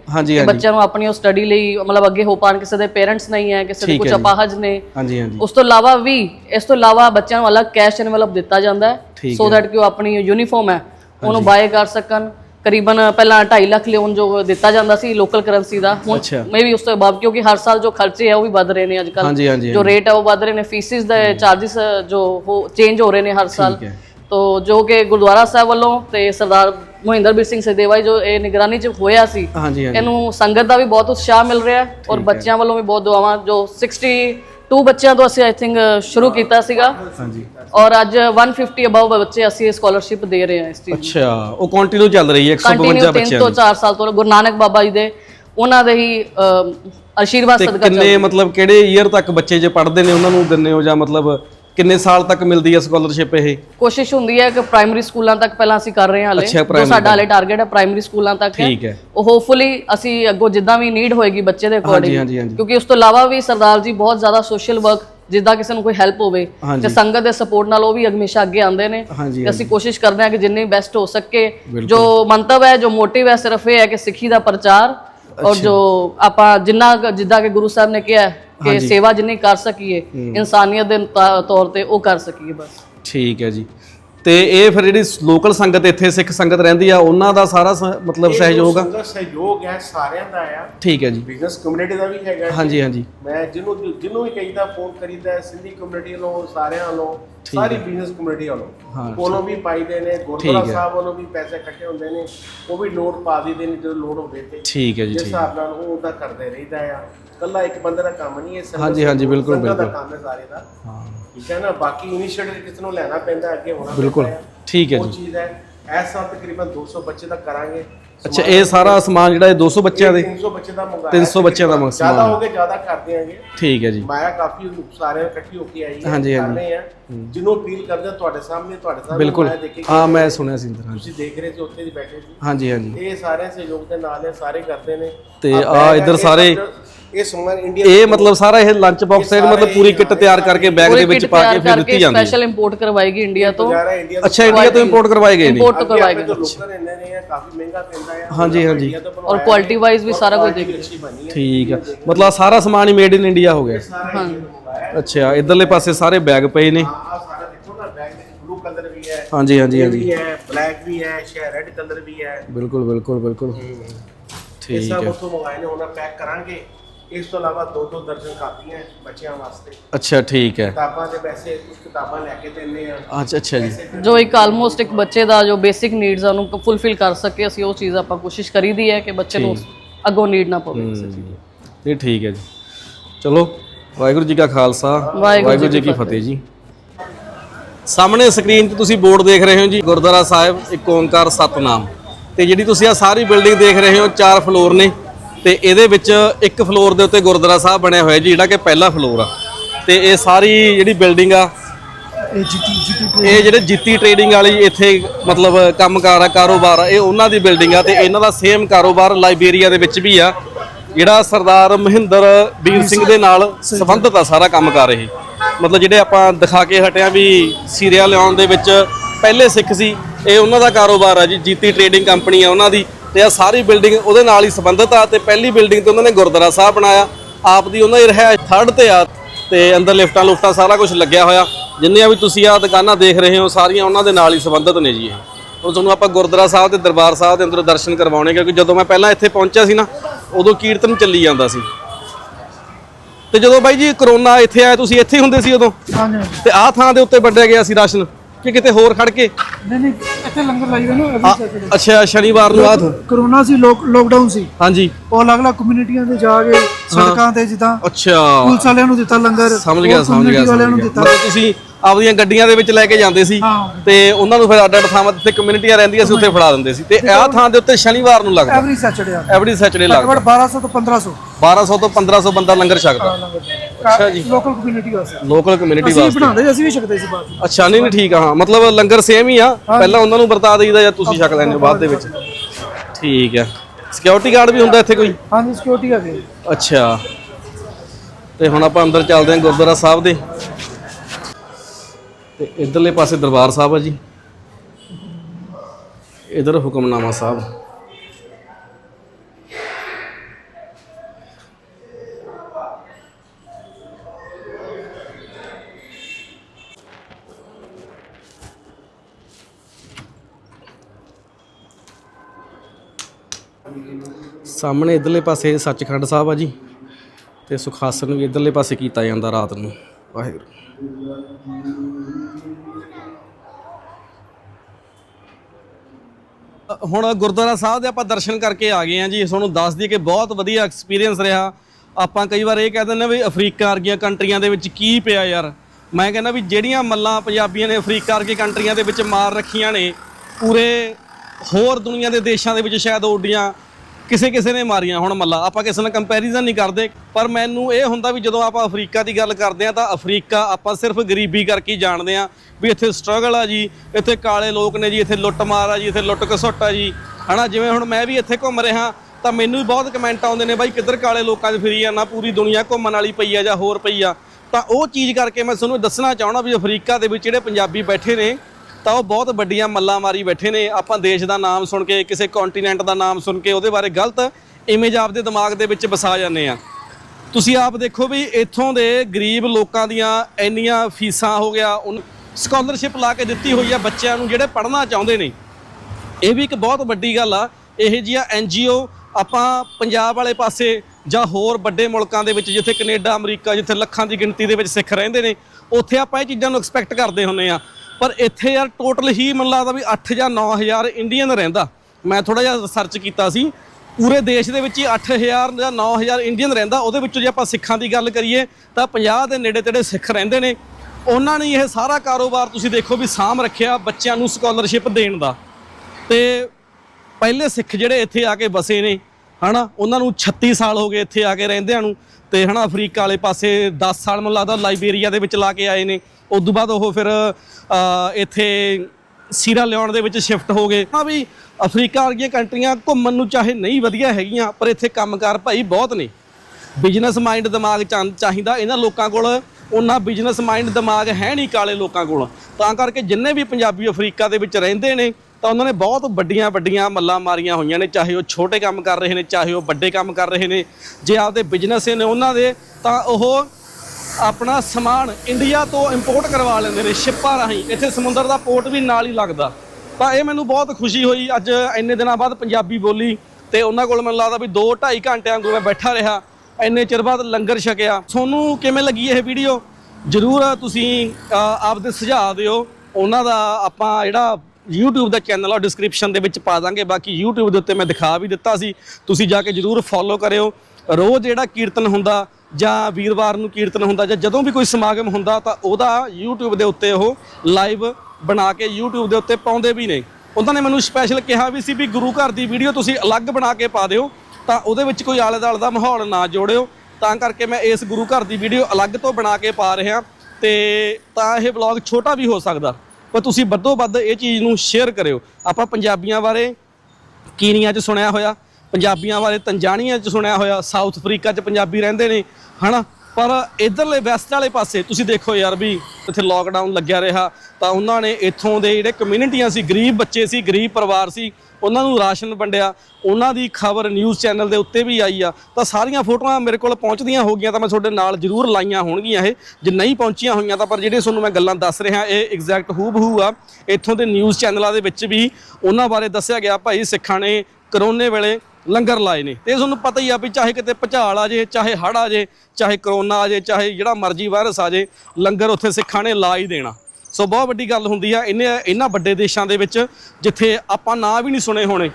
ਬੱਚਿਆਂ ਨੂੰ ਆਪਣੀ ਉਹ ਸਟੱਡੀ ਲਈ ਮਤਲਬ ਅੱਗੇ ਹੋ ਪਾਣ ਕਿਸੇ ਦੇ ਪੇਰੈਂਟਸ ਨਹੀਂ ਹੈ ਕਿਸੇ ਦੇ ਕੁਝ। ਅਪਾਹਜ ਨੇ। ਹਾਂਜੀ ਹਾਂਜੀ। ਉਸ ਤੋਂ ਇਲਾਵਾ ਵੀ ਇਸ ਤੋਂ ਇਲਾਵਾ ਬੱਚਿਆਂ ਨੂੰ ਅਲੱਗ ਕੈਸ਼ ਐਨਵਲਪ ਦਿੱਤਾ ਜਾਂਦਾ ਹੈ। ਸੋ ਦੈਟ ਕਿ ਉਹ ਆਪਣੀ ਯੂਨੀਫਾਰਮ ਹੈ ਉਹਨੂੰ ਬਾਏ ਕਰ ਸਕਣ। ਕਰੀਬਨ ਪਹਿਲਾਂ 2.5 ਲੱਖ ਲੋਨ ਜੋ ਦਿੱਤਾ ਜਾਂਦਾ ਸੀ ਲੋਕਲ ਕਰੰਸੀ ਦਾ। ਹੁਣ ਅੱਛਾ। ਮੇ ਵੀ ਉਸ ਤੋਂ ਬਾਅਦ ਕਿਉਂਕਿ ਹਰ ਸਾਲ ਜੋ ਖਰਚੇ ਹੈ ਉਹ ਵੀ ਵਧ ਰਹੇ ਨੇ ਅੱਜ ਕੱਲ ਜੋ ਰੇਟ ਹੈ ਉਹ ਵਧ ਰਹੇ ਨੇ ਫੀਸਿਸ ਦੇ ਚਾਰजेस ਜੋ ਚੇਂਜ ਹੋ ਰਹੇ ਨੇ ਹਰ ਸਾਲ। ਤੋ ਜੋ ਕਿ ਗੁਰਦੁਆਰਾ ਸਾਹਿਬ ਵੱਲੋਂ ਤੇ ਸਰਦਾਰ ਮਹਿੰਦਰ ਸਿੰਘ ਸਦੇਵਾਈ ਜੋ ਇਹ ਨਿਗਰਾਨੀ ਚ ਹੋਇਆ ਸੀ ਇਹਨੂੰ ਸੰਗਤ ਦਾ ਵੀ ਬਹੁਤ ਉਤਸ਼ਾਹ ਮਿਲ ਰਿਹਾ ਔਰ ਬੱਚਿਆਂ ਵੱਲੋਂ ਵੀ ਬਹੁਤ ਦੁਆਵਾਂ ਜੋ 62 ਬੱਚਿਆਂ ਤੋਂ ਅਸੀਂ ਆਈ ਥਿੰਕ ਸ਼ੁਰੂ ਕੀਤਾ ਸੀਗਾ। ਹਾਂਜੀ। ਔਰ ਅੱਜ 150 ਅਬਵ ਬੱਚੇ ਅਸੀਂ ਸਕਾਲਰਸ਼ਿਪ ਦੇ ਰਹੇ ਹਾਂ ਇਸ ਚੀਜ਼ ਅੱਛਾ ਉਹ ਕੰਟੀਨਿਊ ਚੱਲ ਰਹੀ ਹੈ 152 ਕੰਟੀਨਿਊ 3 ਬੱਚਿਆਂ ਤੋਂ ਦੀ। 4 ਸਾਲ ਤੋਂ ਗੁਰੂ ਨਾਨਕ ਬਾਬਾ ਜੀ ਦੇ ਉਹਨਾਂ ਦੇ ਹੀ ਤੇ ਸਦਕਾ ਚੱਲ ਕਿੰਨੇ ਮਤਲਬ ਕਿਹੜੇ ਈਅਰ ਤੱਕ ਬੱਚੇ ਜੇ ਪੜ੍ਹਦੇ ਨੇ ਉਹਨਾਂ ਨੂੰ ਦਿੰਦੇ ਹੋ ਜਾਂ ਮਤਲਬ ਕਿੰਨੇ ਸਾਲ ਤੱਕ ਮਿਲਦੀ ਹੈ ਸਕਾਲਰਸ਼ਿਪ ਇਹ? ਕੋਸ਼ਿਸ਼ ਹੁੰਦੀ ਹੈ ਕਿ ਪ੍ਰਾਇਮਰੀ ਸਕੂਲਾਂ ਤੱਕ ਪਹਿਲਾਂ ਅਸੀਂ ਕਰ ਰਹੇ ਹਾਂ ਹਲੇ। ਅੱਛਾ, ਜੋ primary ਸਾਡਾ ਹਲੇ ਟਾਰਗੇਟ ਹੈ ਪ੍ਰਾਇਮਰੀ ਸਕੂਲਾਂ ਤੱਕ ਹੈ। ਠੀਕ ਹੈ। ਉਹ ਹੋਪਫੁਲੀ ਅਸੀਂ ਅੱਗੋਂ ਜਿੱਦਾਂ ਵੀ ਨੀਡ ਹੋਏਗੀ ਬੱਚੇ ਦੇ ਹਾਂਜੀ ਅਕੋਰਡਿੰਗ ਹਾਂਜੀ ਹਾਂਜੀ। ਕਿਉਂਕਿ ਉਸ ਤੋਂ ਇਲਾਵਾ ਵੀ ਸਰਦਾਰ ਜੀ ਬਹੁਤ ਜ਼ਿਆਦਾ ਸੋਸ਼ਲ ਵਰਕ ਜਿੱਦਾਂ ਕਿਸੇ ਨੂੰ ਕੋਈ ਹੈਲਪ ਹੋਵੇ ਹਾਂਜੀ। ਤੇ ਸੰਗਤ ਦੇ ਸਪੋਰਟ ਨਾਲ ਉਹ ਵੀ ਹਮੇਸ਼ਾ ਅੱਗੇ ਆਉਂਦੇ ਨੇ। ਹਾਂਜੀ ਤੇ ਅਸੀਂ ਕੋਸ਼ਿਸ਼ ਕਰਦੇ ਹਾਂ ਕਿ ਜਿੰਨੀ ਬੈਸਟ ਹੋ ਸਕੇ। ਜੋ ਮੰਤਵ ਹੈ ਜੋ ਮੋਟਿਵ ਹੈ ਸਿਰਫ ਇਹ ਹੈ ਕਿ ਸਿੱਖੀ ਦਾ ਪ੍ਰਚਾਰ ਔਰ ਜੋ ਆਪਾਂ ਜਿੰਨਾ ਜਿੱਦਾਂ ਕਿ ਗੁਰੂ ਸਾਹਿਬ ਨੇ ਕਿਹਾ ਕਿ ਸੇਵਾ ਜਿੰਨੀ ਕਰ ਸਕੀਏ ਇਨਸਾਨੀਅਤ ਦੇ ਤੌਰ ਤੇ ਉਹ ਕਰ ਸਕੀਏ ਬਸ। ਠੀਕ ਹੈ ਜੀ। ਤੇ ਇਹ ਫਿਰ ਜਿਹੜੀ ਲੋਕਲ ਸੰਗਤ ਇੱਥੇ ਸਿੱਖ ਸੰਗਤ ਰਹਿੰਦੀ ਆ ਉਹਨਾਂ ਦਾ ਸਾਰਾ ਸ- ਮਤਲਬ ਇਹ ਸਹਿਯੋਗ ਆ। ਸੰਗਤ ਸਹਿਯੋਗ ਹੈ ਸਾਰਿਆਂ ਦਾ ਆ। ਠੀਕ ਹੈ ਜੀ। ਬਿਜ਼ਨਸ ਕਮਿਊਨਿਟੀ ਦਾ ਵੀ ਹੈਗਾ। ਹਾਂਜੀ ਹਾਂਜੀ। ਮੈਂ ਜਿਹਨੂੰ ਜਿਹਨੂੰ ਵੀ ਕਹੀਦਾ ਫੋਨ ਕਰੀਦਾ ਸਿੰਧੀ ਕਮਿਊਨਿਟੀ ਵੱਲੋਂ ਸਾਰਿਆਂ ਵੱਲੋਂ ਸਾਰੀ ਬਿਜ਼ਨਸ ਕਮਿਊਨਿਟੀ ਵੱਲੋਂ। ਹਾਂ, ਕੋਲੋਂ ਵੀ ਪਾਈਦੇ ਨੇ ਗੁਰਦੁਆਰਾ ਠੀਕ ਹੈ। ਸਾਹਿਬ ਵੱਲੋਂ ਵੀ ਪੈਸੇ ਇਕੱਠੇ ਹੁੰਦੇ ਨੇ ਉਹ ਵੀ ਲੋਡ ਪਾ ਦਿੰਦੇ ਨੇ ਜਦੋਂ ਲੋਡ ਹੋਵੇ ਤੇ। ਠੀਕ ਹੈ ਜੀ ਜਿਸ ਠੀਕ ਹਿਸਾਬ ਨਾਲ ਉਹ ਉਹਦਾ ਕਰਦੇ ਰਹੀਦਾ ਆ। ਕੱਲਾ ਇੱਕ ਬੰਦੇ ਦਾ ਕੰਮ ਨਹੀਂ ਹੈ ਸੰਗਤ ਹਾਂਜੀ, ਹਾਂਜੀ, ਬਿਲਕੁਲ, ਸੰਗਤ ਦਾ ਬਿਲਕੁਲ। ਕੰਮ ਹੈ ਸਾਰੇ ਦਾ। ਹਾਂ। ਠੀਕ ਹੈ ਨਾ ਬਾਕੀ ਇਨੀਸ਼ੀਏਟਿਵ ਕਿਸ ਨੂੰ ਲੈਣਾ ਪੈਂਦਾ ਅੱਗੇ ਹੋਣਾ ਬਿਲਕੁਲ। ਪੈਂਦਾ ਹੈ। ਠੀਕ ਹੈ ਉਹ ਜੀ। ਚੀਜ਼ ਹੈ। ਇਸ ਸਾਲ ਤਕਰੀਬਨ 200 ਬੱਚੇ ਦਾ ਕਰਾਂਗੇ। ਅੱਛਾ ਇਹ ਸਾਰਾ ਸਮਾਨ ਜਿਹੜਾ ਇਹ 200 ਬੱਚਿਆਂ ਦੇ? 300 ਬੱਚੇ ਦਾ ਮੰਗਾਇਆ 300 ਬੱਚਿਆਂ ਦਾ ਮੰਗ- ਜ਼ਿਆਦਾ ਸਮਾਨ। ਹੋ ਗਏ ਜ਼ਿਆਦਾ ਕਰ ਦਿਆਂਗੇ। ਠੀਕ ਹੈ ਜੀ। ਮਾਇਆ ਕਾਫੀ ਸਾਰੇ ਇਕੱਠੀ ਹੋ ਕੇ ਆਈ ਹੈ ਹਾਂਜੀ, ਕਰ ਹਾਂਜੀ। ਰਹੇ ਆ। ਜਿਹਨੂੰ ਅਪੀਲ ਕਰਦੇ ਆ, ਤੁਹਾਡੇ ਸਾਹਮਣੇ ਤੁਹਾਡੇ ਸਾਹਮਣੇ ਬਿਲਕੁਲ। ਮਾਇਆ ਹਾਂ ਮੈਂ ਸੁਣਿਆ ਸੀ ਇੰਦਰ ਹਾਂਜੀ। ਤੁਸੀਂ ਦੇਖ ਰਹੇ ਸੀ ਉੱਥੇ ਦੀ ਬੈਠੇ ਸੀ। ਹਾਂਜੀ ਹਾਂਜੀ। ਇਹ ਸਾਰੇ ਸਹਿਯੋਗ ਦੇ ਨਾਲ ਹੈ ਸਾਰੇ ਕਰਦੇ ਨੇ। ਤੇ ਆਹ ਆਹ bag ਇੱਧਰ ਹੈ, ਸਾਰੇ- ਇਹ ਇਹ ਸਮਾਨ ਇੰਡੀਆ ਇਹ ਮਤਲਬ ਸਾਰਾ ਇਹ ਲੰਚ ਬਾਕਸ ਸਾਈਡ ਮਤਲਬ ਪੂਰੀ ਕਿੱਟ ਤਿਆਰ ਕਰਕੇ ਬੈਗ ਦੇ ਵਿੱਚ ਪਾ ਕੇ ਫਿਰ ਦਿੱਤੀ ਜਾਂਦੀ। ਹੈ ਸਪੈਸ਼ਲ ਇੰਪੋਰਟ ਕਰਵਾਏਗੀ ਇੰਡੀਆ ਤੋਂ। ਅੱਛਾ ਇੰਡੀਆ ਤੋਂ ਇੰਪੋਰਟ ਕਰਵਾਏ ਗਏ ਨੇ। ਇੰਪੋਰਟ ਤੋਂ ਕਰਵਾਏ ਗਏ ਤੋਂ ਲੋਕਾਂ ਨੇ ਇੰਨੇ ਨੇ ਕਾਫੀ ਮਹਿੰਗਾ ਪੈਂਦਾ ਹੈ ਹਾਂਜੀ, ਹਾਂਜੀ। ਔਰ ਕੁਆਲਿਟੀ ਵਾਈਜ਼ ਵੀ ਸਾਰਾ ਕੁਝ ਦੇਖ ਅੱਛੀ ਬਣੀ ਹੈ ਠੀਕ ਆ। ਮਤਲਬ ਸਾਰਾ ਸਮਾਨ ਹੀ ਮੇਡ ਇਨ ਇੰਡੀਆ ਹੋ ਗਿਆ। ਮੰਗਾਇਆ ਅੱਛਾ ਇਧਰਲੇ ਪਾਸੇ ਸਾਰੇ ਬੈਗ ਪਏ ਨੇ। ਆ ਸਾਰਾ ਦੇਖੋ ਨਾ ਬੈਗ ਵਿੱਚ ਬਲੂ ਕਲਰ ਵੀ ਹੈ ਹਾਂਜੀ ਹਾਂਜੀ ਇਹ ਹਾਂਜੀ। ਹੈ ਬਲੈਕ ਵੀ ਹੈ ਸ਼ਾਇਦ ਰੈਡ ਕਲਰ ਵੀ ਹੈ। ਬਿਲਕੁਲ ਬਿਲਕੁਲ ਬਿਲਕੁਲ। ਇਹ ਠੀਕ ਸਭ ਹੈ। ਉੱਥੋਂ ਮੰਗਾਏ ਨੇ ਉਹਨਾਂ ਪੈਕ ਕਰਾਂਗੇ। ਇਸ ਤੋਂ ਇਲਾਵਾ ਦੋ ਦੋ ਦਰਜਨ ਕਾਪੀਆਂ ਹੈ ਬੱਚਿਆਂ ਵਾਸਤੇ। ਅੱਛਾ ਠੀਕ ਹੈ। ਕਿਤਾਬਾਂ ਦੇ ਪੈਸੇ ਕੁਝ ਕਿਤਾਬਾਂ ਲੈ ਕੇ ਦਿੰਦੇ ਆ ਅੱਛਾ ਅੱਛਾ ਜੀ। ਜੋ ਇੱਕ ਆਲਮੋਸਟ ਇੱਕ ਬੱਚੇ ਦਾ ਜੋ ਬੇਸਿਕ ਨੀਡਸ ਆ ਉਹਨੂੰ ਫੁੱਲਫਿਲ ਕਰ ਸਕੇ ਅਸੀਂ ਉਹ ਚੀਜ਼ ਆਪਾਂ ਕੋਸ਼ਿਸ਼ ਕਰੀਦੀ ਹੈ ਕਿ ਬੱਚੇ ਨੂੰ ਅੱਗੋਂ ਨੀਡ ਨਾ ਪਵੇ। ਕਿਸੇ ਚੀਜ਼ ਦੀ। ਨਹੀਂ ਠੀਕ ਹੈ ਜੀ। ਚਲੋ ਵਾਹਿਗੁਰੂ ਜੀ ਕਾ ਖਾਲਸਾ ਵਾਹਿਗੁਰੂ ਜੀ ਕੀ ਫਤਿਹ। ਜੀ। ਸਾਹਮਣੇ ਸਕਰੀਨ ਤੇ ਤੁਸੀਂ ਬੋਰਡ ਦੇਖ ਰਹੇ ਹੋ ਜੀ ਗੁਰਦੁਆਰਾ ਸਾਹਿਬ ਇੱਕ ਓੰਕਾਰ ਸਤਨਾਮ। ਤੇ ਜਿਹੜੀ ਤੁਸੀਂ ਆ ਸਾਰੀ ਬਿਲਡਿੰਗ ਦੇਖ ਰਹੇ ਹੋ ਚਾਰ ਫਲੋਰ ਨੇ। ਤੇ ਇਹਦੇ ਵਿੱਚ ਇੱਕ ਫਲੋਰ ਦੇ ਉੱਤੇ ਗੁਰਦੁਆਰਾ ਸਾਹਿਬ ਬਣਿਆ ਹੋਇਆ ਜੀ ਜਿਹੜਾ ਕਿ ਪਹਿਲਾ ਫਲੋਰ ਆ। ਤੇ ਇਹ ਸਾਰੀ ਜਿਹੜੀ ਬਿਲਡਿੰਗ ਆ ਇਹ ਜਿਹੜੇ ਜਿੱਤੀ ਟ੍ਰੇਡਿੰਗ ਵਾਲੀ ਇੱਥੇ ਮਤਲਬ ਕੰਮਕਾਰ ਆ ਕਾਰੋਬਾਰ ਆ ਇਹ ਉਹਨਾਂ ਦੀ ਬਿਲਡਿੰਗ ਆ ਤੇ ਇਹਨਾਂ ਦਾ ਸੇਮ ਕਾਰੋਬਾਰ ਲਾਇਬੇਰੀਆ ਦੇ ਵਿੱਚ ਵੀ ਆ ਜਿਹੜਾ ਸਰਦਾਰ ਮਹਿੰਦਰ ਵੀਰ ਸਿੰਘ ਦੇ ਨਾਲ ਸੰਬੰਧਿਤ ਆ ਸਾਰਾ ਕੰਮ ਕਰ ਇਹ। ਮਤਲਬ ਜਿਹੜੇ ਆਪਾਂ ਦਿਖਾ ਕੇ ਹਟਿਆ ਵੀ ਸੀਰੀਆ ਲਿਆਉਣ ਦੇ ਵਿੱਚ ਪਹਿਲੇ ਸਿੱਖ ਸੀ ਇਹ ਉਹਨਾਂ ਦਾ ਕਾਰੋਬਾਰ ਆ ਜੀ ਜੀਤੀ ਟ੍ਰੇਡਿੰਗ ਕੰਪਨੀ ਆ ਉਹਨਾਂ ਦੀ। ਤੇ ਆ ਸਾਰੀ ਬਿਲਡਿੰਗ ਉਹਦੇ ਨਾਲ ਹੀ ਸੰਬੰਧਿਤ ਆ ਤੇ ਪਹਿਲੀ ਬਿਲਡਿੰਗ ਤੇ ਉਹਨਾਂ ਨੇ ਗੁਰਦੁਆਰਾ ਸਾਹਿਬ ਬਣਾਇਆ। ਆਪ ਦੀ ਉਹਨਾਂ ਦੀ ਰਹਿ ਥਰਡ ਤੇ ਆ ਤੇ ਅੰਦਰ ਲਿਫਟਾਂ ਲੁਫਟਾਂ ਸਾਰਾ ਕੁਝ ਲੱਗਿਆ ਹੋਇਆ। ਜਿੰਨੀਆਂ ਵੀ ਤੁਸੀਂ ਆ ਦੁਕਾਨਾਂ ਦੇਖ ਰਹੇ ਹੋ ਸਾਰੀਆਂ ਉਹਨਾਂ ਦੇ ਨਾਲ ਹੀ ਸੰਬੰਧਿਤ ਨੇ ਜੀ ਇਹ। ਹੁਣ ਤੁਹਾਨੂੰ ਆਪਾਂ ਗੁਰਦੁਆਰਾ ਸਾਹਿਬ ਤੇ ਦਰਬਾਰ ਸਾਹਿਬ ਦੇ ਅੰਦਰ ਦਰਸ਼ਨ ਕਰਵਾਉਣੇ ਕਿਉਂਕਿ ਜਦੋਂ ਮੈਂ ਪਹਿਲਾਂ ਇੱਥੇ ਪਹੁੰਚਿਆ ਸੀ ਨਾ ਉਦੋਂ ਕੀਰਤਨ ਚੱਲੀ ਜਾਂਦਾ ਸੀ। ਤੇ ਜਦੋਂ ਬਾਈ ਜੀ ਕਰੋਨਾ ਇੱਥੇ ਆਇਆ ਤੁਸੀਂ ਇੱਥੇ ਹੁੰਦੇ ਸੀ ਉਦੋਂ? ਹਾਂਜੀ। ਤੇ ਆਹ ਥਾਂ ਦੇ ਉੱਤੇ ਵੰਡਿਆ ਗਿਆ ਸੀ ਰਾਸ਼ਨ। ਕਿ ਕਿਤੇ ਹੋਰ ਖੜ ਕੇ? ਨਹੀਂ ਨਹੀਂ। ਇੱਥੇ ਲੰਗਰ ਲਾਈਦਾ ਨਾ ਆ- ਐਵਰੀ ਸੈਟਰਡੇ ਅੱਛਾ ਸ਼ਨੀਵਾਰ ਨੂੰ ਆਹ ਥਾਂ ਕਰੋਨਾ ਸੀ ਲੋਕ ਲੋਕਡਾਊਨ ਸੀ। ਹਾਂਜੀ। ਉਹ ਅਲੱਗ-ਅਲੱਗ ਕਮਿਊਨਿਟੀਆਂ ਦੇ ਜਾ ਕੇ ਸੜਕਾਂ ਤੇ ਜਿੱਦਾਂ ਅੱਛਾ। ਪੁਲਿਸ ਵਾਲਿਆਂ ਨੂੰ ਦਿੱਤਾ ਲੰਗਰ ਸਮਝ ਗਿਆ ਹੋਰ ਸਮਝ ਗਿਆ community ਵਾਲਿਆਂ ਸਮਝ ਨੂੰ ਗਿਆ। ਦਿੱਤਾ। ਮਤਲਬ ਤੁਸੀਂ ਆਪਦੀਆਂ ਗੱਡੀਆਂ ਦੇ ਵਿੱਚ ਲੈ ਕੇ ਜਾਂਦੇ ਸੀ ਹਾਂ। ਤੇ ਉਹਨਾਂ ਨੂੰ ਫਿਰ ਅੱਡ ਅੱਡ ਥਾਵਾਂ ਤੇ ਕਮਿਊਨਿਟੀਆਂ ਰਹਿੰਦੀਆਂ ਸੀ ਉੱਥੇ ਫੜਾ ਦਿੰਦੇ ਸੀ। ਤੇ ਆਹ ਥਾਂ ਦੇ ਉੱਤੇ ਸ਼ਨੀਵਾਰ ਨੂੰ ਲੱਗਦਾ। ਐਵਰੀ ਸੈਟਰਡੇ ਆ ਐਵਰੀ ਸੈਚਰਡੇ ਘੱਟ ਲੱਗਦਾ ਘੱਟ 1200 ਤੋਂ 1500 1200 ਤੋਂ 1500 ਬੰਦਾ ਲੰਗਰ ਛਕਦਾ। ਅੱਛਾ ਜੀ। ਲੋਕਲ ਕਮਿਊਨਿਟੀ ਵਾਸਤੇ। ਲੋਕਲ ਕਮਿਊਨਿਟੀ ਅਸੀਂ ਵੀ ਵਾਸਤੇ। ਬਣਾਉਂਦੇ ਅਸੀਂ ਵੀ ਛਕਦੇ ਸੀ ਬਾਅਦ ਚ। ਅੱਛਾ ਨਹੀਂ ਨਹੀਂ ਠੀਕ ਆ ਹਾਂ। ਮਤਲਬ ਲੰਗਰ ਸੇਮ ਹੀ ਆ। ਪਹਿਲਾਂ ਉਹਨਾਂ ਨੂੰ ਵਰਤਾ ਦੇਈਦਾ ਜਾਂ ਤੁਸੀਂ ਛਕ ਲੈਂਦੇ ਹੋ ਬਾਅਦ ਦੇ ਵਿੱਚ? ਠੀਕ ਆ ਸਿਕਿਉਰਿਟੀ ਗਾਰਡ ਵੀ ਹੁੰਦਾ ਇੱਥੇ ਕੋਈ? ਹਾਂਜੀ ਸਿਕਿਉਰਿਟੀ ਆ। ਗਈ ਅੱਛਾ। ਤੇ ਹੁਣ ਆਪਾਂ ਅੰਦਰ ਚੱਲਦੇ ਹਾਂ ਗੁਰਦੁਆਰਾ ਸਾਹਿਬ ਦੇ। ਤੇ ਇਧਰਲੇ ਪਾਸੇ ਦਰਬਾਰ ਸਾਹਿਬ ਆ ਜੀ। ਇਧਰ ਹੁਕਮਨਾਮਾ ਸਾਹਿਬ। ਸਾਹਮਣੇ ਇਧਰਲੇ ਪਾਸੇ ਸੱਚਖੰਡ ਸਾਹਿਬ ਆ ਜੀ ਤੇ ਸੁਖਾਸਨ ਵੀ ਇਧਰਲੇ ਪਾਸੇ ਕੀਤਾ ਜਾਂਦਾ ਰਾਤ ਨੂੰ। ਵਾਹਿਗੁਰੂ। ਹੁਣ ਗੁਰਦੁਆਰਾ ਸਾਹਿਬ ਦੇ ਆਪਾਂ ਦਰਸ਼ਨ ਕਰਕੇ ਆ ਗਏ ਆ ਜੀ। ਤੁਹਾਨੂੰ ਦੱਸ ਦਈਏ ਕਿ ਬਹੁਤ ਵਧੀਆ ਐਕਸਪੀਰੀਅੰਸ ਰਿਹਾ। ਆਪਾਂ ਕਈ ਵਾਰ ਇਹ ਕਹਿ ਦਿੰਦੇ ਵੀ ਅਫਰੀਕਾ ਵਰਗੀਆਂ ਕੰਟਰੀਆਂ ਦੇ ਵਿੱਚ ਕੀ ਪਿਆ ਯਾਰ। ਮੈਂ ਕਹਿੰਦਾ ਵੀ ਜਿਹੜੀਆਂ ਮੱਲਾਂ ਪੰਜਾਬੀਆਂ ਨੇ ਅਫਰੀਕਾ ਵਰਗੀ ਕੰਟਰੀਆਂ ਦੇ ਵਿੱਚ ਮਾਰ ਰੱਖੀਆਂ ਨੇ, ਪੂਰੇ ਹੋਰ ਦੁਨੀਆ ਦੇ ਦੇਸ਼ਾਂ ਦੇ ਵਿੱਚ ਸ਼ਾਇਦ ਉੱਡੀਆਂ ਕਿਸੇ ਕਿਸੇ ਨੇ ਮਾਰੀਆਂ ਹੁਣ ਮੱਲਾ। ਆਪਾਂ ਕਿਸੇ ਨਾਲ ਕੰਪੈਰੀਜ਼ਨ ਨਹੀਂ ਕਰਦੇ, ਪਰ ਮੈਨੂੰ ਇਹ ਹੁੰਦਾ ਵੀ ਜਦੋਂ ਆਪਾਂ ਅਫਰੀਕਾ ਦੀ ਗੱਲ ਕਰਦੇ ਆ ਤਾਂ ਅਫਰੀਕਾ ਆਪਾਂ ਸਿਰਫ ਗਰੀਬੀ ਕਰਕੇ ਹੀ ਜਾਣਦੇ ਆ ਵੀ ਇੱਥੇ ਸਟਰਗਲ ਆ ਜੀ, ਇੱਥੇ ਕਾਲੇ ਲੋਕ ਨੇ ਜੀ, ਇੱਥੇ ਲੁੱਟ ਮਾਰ ਆ ਜੀ, ਇੱਥੇ ਲੁੱਟ ਘਸੁੱਟ ਆ ਜੀ। ਹਨਾ, ਜਿਵੇਂ ਹੁਣ ਮੈਂ ਵੀ ਇੱਥੇ ਘੁੰਮ ਰਿਹਾ, ਤਾਂ ਮੈਨੂੰ ਵੀ ਬਹੁਤ ਕਮੈਂਟ ਆਉਂਦੇ ਨੇ, ਬਾਈ, ਕਿੱਧਰ ਕਾਲੇ ਲੋਕਾਂ 'ਚ ਫਿਰੀ ਜਾਂਦਾ ਪੂਰੀ ਦੁਨੀਆ ਘੁੰਮਣ ਵਾਲੀ ਪਈ ਆ ਜਾਂ ਹੋਰ ਪਈ ਆ? ਤਾਂ ਉਹ ਚੀਜ਼ ਕਰਕੇ ਮੈਂ ਤੁਹਾਨੂੰ ਦੱਸਣਾ ਚਾਹਣਾ ਵੀ ਅਫਰੀਕਾ ਦੇ ਵਿੱਚ ਜਿਹੜੇ ਪੰਜਾਬੀ ਬੈਠੇ ਨੇ ਤਾਂ ਉਹ ਬਹੁਤ ਵੱਡੀਆਂ ਮੱਲਾਂ ਮਾਰੀ ਬੈਠੇ ਨੇ। ਆਪਾਂ ਦੇਸ਼ ਦਾ ਨਾਮ ਸੁਣ ਕੇ, ਕਿਸੇ ਕੰਟੀਨੈਂਟ ਦਾ ਨਾਮ ਸੁਣ ਕੇ ਉਹਦੇ ਬਾਰੇ ਗਲਤ ਇਮੇਜ ਆਪਦੇ ਦਿਮਾਗ ਦੇ ਵਿੱਚ ਵਸਾ ਜਾਂਦੇ ਆ। ਤੁਸੀਂ ਆਪ ਦੇਖੋ ਵੀ ਇੱਥੋਂ ਦੇ ਗਰੀਬ ਲੋਕਾਂ ਦੀਆਂ ਇੰਨੀਆਂ ਫੀਸਾਂ ਹੋ ਗਿਆ, ਉਨ- ਸਕਾਲਰਸ਼ਿਪ ਲਾ ਕੇ ਦਿੱਤੀ ਹੋਈ ਆ ਬੱਚਿਆਂ ਨੂੰ ਜਿਹੜੇ ਪੜ੍ਹਨਾ ਚਾਹੁੰਦੇ ਨੇ। ਇਹ ਵੀ ਇੱਕ ਬਹੁਤ ਵੱਡੀ ਗੱਲ ਆ। ਇਹ ਜੀਆਂ ਐਨਜੀਓ ਆਪਾਂ ਪੰਜਾਬ ਵਾਲੇ ਪਾਸੇ ਜਾਂ ਹੋਰ ਵੱਡੇ ਮੁਲਕਾਂ ਦੇ ਵਿੱਚ, ਜਿੱਥੇ ਕੈਨੇਡਾ, ਅਮਰੀਕਾ, ਜਿੱਥੇ ਲੱਖਾਂ ਦੀ ਗਿਣਤੀ ਦੇ ਵਿੱਚ ਸਿੱਖ ਰਹਿੰਦੇ ਨੇ, ਉੱਥੇ ਆਪਾਂ ਇਹ ਚੀਜ਼ਾਂ ਨੂੰ ਐਕਸਪੈਕਟ ਕਰਦੇ ਹੁੰਨੇ ਆ। ਪਰ ਇੱਥੇ ਯਾਰ ਟੋਟਲ ਹੀ ਮੈਨੂੰ ਲੱਗਦਾ ਵੀ 8 ਜਾਂ 9000 ਇੰਡੀਅਨ ਰਹਿੰਦਾ। ਮੈਂ ਥੋੜਾ ਜਿਹਾ ਰਿਸਰਚ ਕੀਤਾ ਸੀ। ਪੂਰੇ ਦੇਸ਼ ਦੇ ਵਿੱਚ ਹੀ 8000 ਜਾਂ 9000 ਇੰਡੀਅਨ ਰਹਿੰਦਾ। ਉਹਦੇ ਵਿੱਚੋਂ ਜੇ ਆਪਾਂ ਸਿੱਖਾਂ ਦੀ ਗੱਲ ਕਰੀਏ, ਤਾਂ 50 ਦੇ ਨੇੜੇ ਤੇੜੇ ਸਿੱਖ ਰਹਿੰਦੇ ਨੇ। ਉਹਨਾਂ ਨੇ ਇਹ ਸਾਰਾ ਕਾਰੋਬਾਰ ਤੁਸੀਂ ਦੇਖੋ ਵੀ ਸਾਂਭ ਰੱਖਿਆ ਬੱਚਿਆਂ ਨੂੰ ਸਕਾਲਰਸ਼ਿਪ ਦੇਣ ਦਾ। ਤੇ ਪਹਿਲੇ ਸਿੱਖ ਜਿਹੜੇ ਇੱਥੇ ਆ ਕੇ ਵਸੇ ਨੇ, ਹਨਾ, ਉਹਨਾਂ ਨੂੰ 36 ਸਾਲ ਹੋ ਗਏ ਇੱਥੇ ਆ ਕੇ ਰਹਿੰਦਿਆਂ ਨੂੰ। ਤੇ ਹਨਾ, ਅਫਰੀਕਾ ਵਾਲੇ ਪਾਸੇ 10 ਸਾਲ ਮੈਨੂੰ ਲੱਗਦਾ ਲਾਈਬੇਰੀਆ ਦੇ ਵਿੱਚ ਲਾ ਕੇ ਆਏ ਨੇ। ਉਸ ਤੋਂ ਬਾਅਦ ਉਹ ਫਿਰ ਇੱਥੇ ਸੀਰਾ ਲਿਆਉਣ ਦੇ ਵਿੱਚ ਸ਼ਿਫਟ ਹੋ ਗਏ। ਹਾਂ ਵੀ ਅਫਰੀਕਾ ਵਰਗੀਆਂ ਕੰਟਰੀਆਂ ਘੁੰਮਣ ਨੂੰ ਚਾਹੇ ਨਹੀਂ ਵਧੀਆ ਹੈਗੀਆਂ, ਪਰ ਇੱਥੇ ਕੰਮਕਾਰ ਭਾਈ ਬਹੁਤ ਨੇ। ਬਿਜ਼ਨਸ ਮਾਈਂਡ ਦਿਮਾਗ ਚਾ- ਚਾਹੀਦਾ ਇਹਨਾਂ ਲੋਕਾਂ ਕੋਲ। ਉਹਨਾਂ ਬਿਜ਼ਨਸ ਮਾਈਂਡ ਦਿਮਾਗ ਹੈ ਨਹੀਂ ਕਾਲੇ ਲੋਕਾਂ ਕੋਲ। ਤਾਂ ਕਰਕੇ ਜਿੰਨੇ ਵੀ ਪੰਜਾਬੀ ਅਫਰੀਕਾ ਦੇ ਵਿੱਚ ਰਹਿੰਦੇ ਨੇ, ਤਾਂ ਉਹਨਾਂ ਨੇ ਬਹੁਤ ਵੱਡੀਆਂ ਵੱਡੀਆਂ ਮੱਲਾਂ ਮਾਰੀਆਂ ਹੋਈਆਂ ਨੇ, ਚਾਹੇ ਉਹ ਛੋਟੇ ਕੰਮ ਕਰ ਰਹੇ ਨੇ, ਚਾਹੇ ਉਹ ਵੱਡੇ ਕੰਮ ਕਰ ਰਹੇ ਨੇ। ਜੇ ਆਪਦੇ ਬਿਜ਼ਨਸ ਨੇ ਉਹਨਾਂ ਦੇ, ਤਾਂ ਉਹ ਆਪਣਾ ਸਮਾਨ ਇੰਡੀਆ ਤੋਂ ਇੰਪੋਰਟ ਕਰਵਾ ਲੈਂਦੇ ਨੇ ਸ਼ਿਪਾਂ ਰਾਹੀਂ। ਇੱਥੇ ਸਮੁੰਦਰ ਦਾ ਪੋਰਟ ਵੀ ਨਾਲ ਹੀ ਲੱਗਦਾ। ਤਾਂ ਇਹ ਮੈਨੂੰ ਬਹੁਤ ਖੁਸ਼ੀ ਹੋਈ। ਅੱਜ ਇੰਨੇ ਦਿਨਾਂ ਬਾਅਦ ਪੰਜਾਬੀ ਬੋਲੀ ਤੇ ਉਹਨਾਂ ਕੋਲ ਮੈਨੂੰ ਲੱਗਦਾ ਵੀ 2 2.5 ਘੰਟਿਆਂ ਵਾਂਗੂ ਮੈਂ ਬੈਠਾ ਰਿਹਾ। ਇੰਨੇ ਚਿਰ ਬਾਅਦ ਲੰਗਰ ਛਕਿਆ। ਤੁਹਾਨੂੰ ਕਿਵੇਂ ਲੱਗੀ ਇਹ ਵੀਡੀਓ ਜਰੂਰ ਤੁਸੀਂ ਆਪਦੇ ਸੁਝਾਅ ਦਿਓ। ਉਹਨਾਂ ਦਾ ਆਪਾਂ ਜਿਹੜਾ YouTube ਦਾ ਚੈਨਲ ਆ ਡਿਸਕ੍ਰਿਪਸ਼ਨ ਦੇ ਵਿੱਚ ਪਾ ਦਾਂਗੇ। ਬਾਕੀ YouTube ਦੇ ਉੱਤੇ ਮੈਂ ਦਿਖਾ ਵੀ ਦਿੱਤਾ ਸੀ। ਤੁਸੀਂ ਜਾ ਕੇ ਜਰੂਰ ਫੋਲੋ ਕਰਿਓ। ਰੋਜ਼ ਜਿਹੜਾ ਕੀਰਤਨ ਹੁੰਦਾ ਜਾਂ ਵੀਰਵਾਰ ਨੂੰ ਕੀਰਤਨ ਹੁੰਦਾ ਜਾਂ ਜਦੋਂ ਵੀ ਕੋਈ ਸਮਾਗਮ ਹੁੰਦਾ ਤਾਂ ਉਹਦਾ YouTube ਦੇ ਉੱਤੇ ਉਹ ਲਾਈਵ ਬਣਾ ਕੇ YouTube ਦੇ ਉੱਤੇ ਪਾਉਂਦੇ ਵੀ ਨੇ। ਉਹਨਾਂ ਨੇ ਮੈਨੂੰ ਸਪੈਸ਼ਲ ਕਿਹਾ ਵੀ ਸੀ ਵੀ ਗੁਰੂ ਘਰ ਦੀ ਵੀਡੀਓ ਤੁਸੀਂ ਅਲੱਗ ਬਣਾ ਕੇ ਪਾ ਦਿਓ, ਤਾਂ ਉਹਦੇ ਵਿੱਚ ਕੋਈ ਆਲੇ ਦੁਆਲੇ ਦਾ ਮਾਹੌਲ ਨਾ ਜੋੜਿਓ। ਤਾਂ ਕਰਕੇ ਮੈਂ ਇਸ ਗੁਰੂ ਘਰ ਦੀ ਵੀਡੀਓ ਅਲੱਗ ਤੋਂ ਬਣਾ ਕੇ ਪਾ ਰਿਹਾ। ਤੇ ਤਾਂ ਇਹ ਵਲੌਗ ਛੋਟਾ ਵੀ ਹੋ ਸਕਦਾ, ਪਰ ਤੁਸੀਂ ਵੱਧੋ ਵੱਧ ਇਹ ਚੀਜ਼ ਨੂੰ ਸ਼ੇਅਰ ਕਰਿਓ। ਆਪਾਂ ਪੰਜਾਬੀਆਂ ਬਾਰੇ ਕੀਨੀਆ 'ਚ ਸੁਣਿਆ ਹੋਇਆ। ਪੰਜਾਬੀਆਂ ਬਾਰੇ ਤੰਜਾਨੀਆ 'ਚ ਸੁਣਿਆ ਹੋਇਆ ਸਾਊਥ ਅਫਰੀਕਾ 'ਚ ਪੰਜਾਬੀ ਰਹਿੰਦੇ ਨੇ, ਹਨਾ? ਪਰ ਇਧਰਲੇ ਵੈਸਟ ਵਾਲੇ ਪਾਸੇ, ਤੁਸੀਂ ਦੇਖੋ ਯਾਰ ਵੀ, ਇੱਥੇ ਲੋਕਡਾਊਨ ਲੱਗਿਆ ਰਿਹਾ, ਤਾਂ ਉਹਨਾਂ ਨੇ ਇੱਥੋਂ ਦੇ ਜਿਹੜੇ ਕਮਿਊਨਿਟੀਆਂ ਸੀ, ਗਰੀਬ ਬੱਚੇ ਸੀ, ਗਰੀਬ ਪਰਿਵਾਰ ਸੀ, ਉਹਨਾਂ ਨੂੰ ਰਾਸ਼ਨ ਵੰਡਿਆ, ਉਹਨਾਂ ਦੀ ਖਬਰ ਨਿਊਜ਼ ਚੈਨਲ ਦੇ ਉੱਤੇ ਵੀ ਆਈ ਆ, ਤਾਂ ਸਾਰੀਆਂ ਫੋਟੋਆਂ ਮੇਰੇ ਕੋਲ ਪਹੁੰਚਦੀਆਂ ਹੋ ਗਈਆਂ, ਤਾਂ ਮੈਂ ਤੁਹਾਡੇ ਨਾਲ ਜ਼ਰੂਰ ਲਾਈਆਂ ਹੋਣਗੀਆਂ ਇਹ, ਜੇ ਨਹੀਂ ਪਹੁੰਚੀਆਂ ਹੋਈਆਂ, ਤਾਂ ਪਰ ਜਿਹੜੇ ਤੁਹਾਨੂੰ ਮੈਂ ਗੱਲਾਂ ਦੱਸ ਰਿਹਾ, ਇਹ ਐਗਜ਼ੈਕਟ ਹੂਬਹੂ ਆ, ਇੱਥੋਂ ਦੇ ਨਿਊਜ਼ ਚੈਨਲਾਂ ਦੇ ਵਿੱਚ ਵੀ ਉਹਨਾਂ ਬਾਰੇ ਦੱਸਿਆ ਗਿਆ, ਭਾਈ ਸਿੱਖਾਂ ਨੇ ਕਰੋਨੇ ਵੇਲੇ ਲੰਗਰ ਲਾਏ ਨੇ। ਤੇ ਤੁਹਾਨੂੰ ਪਤਾ ਹੀ ਆ ਵੀ ਚਾਹੇ ਕਿਤੇ ਭਚਾਲ ਆ ਜੇ, ਚਾਹੇ ਹੜ੍ਹ ਆ ਜੇ, ਚਾਹੇ ਕਰੋਨਾ ਆ ਜੇ, ਚਾਹੇ ਜਿਹੜਾ ਮਰਜ਼ੀ ਵਾਇਰਸ ਆ ਜੇ, ਲੰਗਰ ਉੱਥੇ ਸਿੱਖਾਂ ਨੇ ਲਾ ਹੀ ਦੇਣਾ। ਸੋ ਬਹੁਤ ਵੱਡੀ ਗੱਲ ਹੁੰਦੀ ਆ ਇਹਨੇ ਇਹਨਾਂ ਵੱਡੇ ਦੇਸ਼ਾਂ ਦੇ ਵਿੱਚ ਜਿੱਥੇ ਆਪਾਂ ਨਾਂ ਵੀ ਨਹੀਂ ਸੁਣੇ ਹੋਣੇ।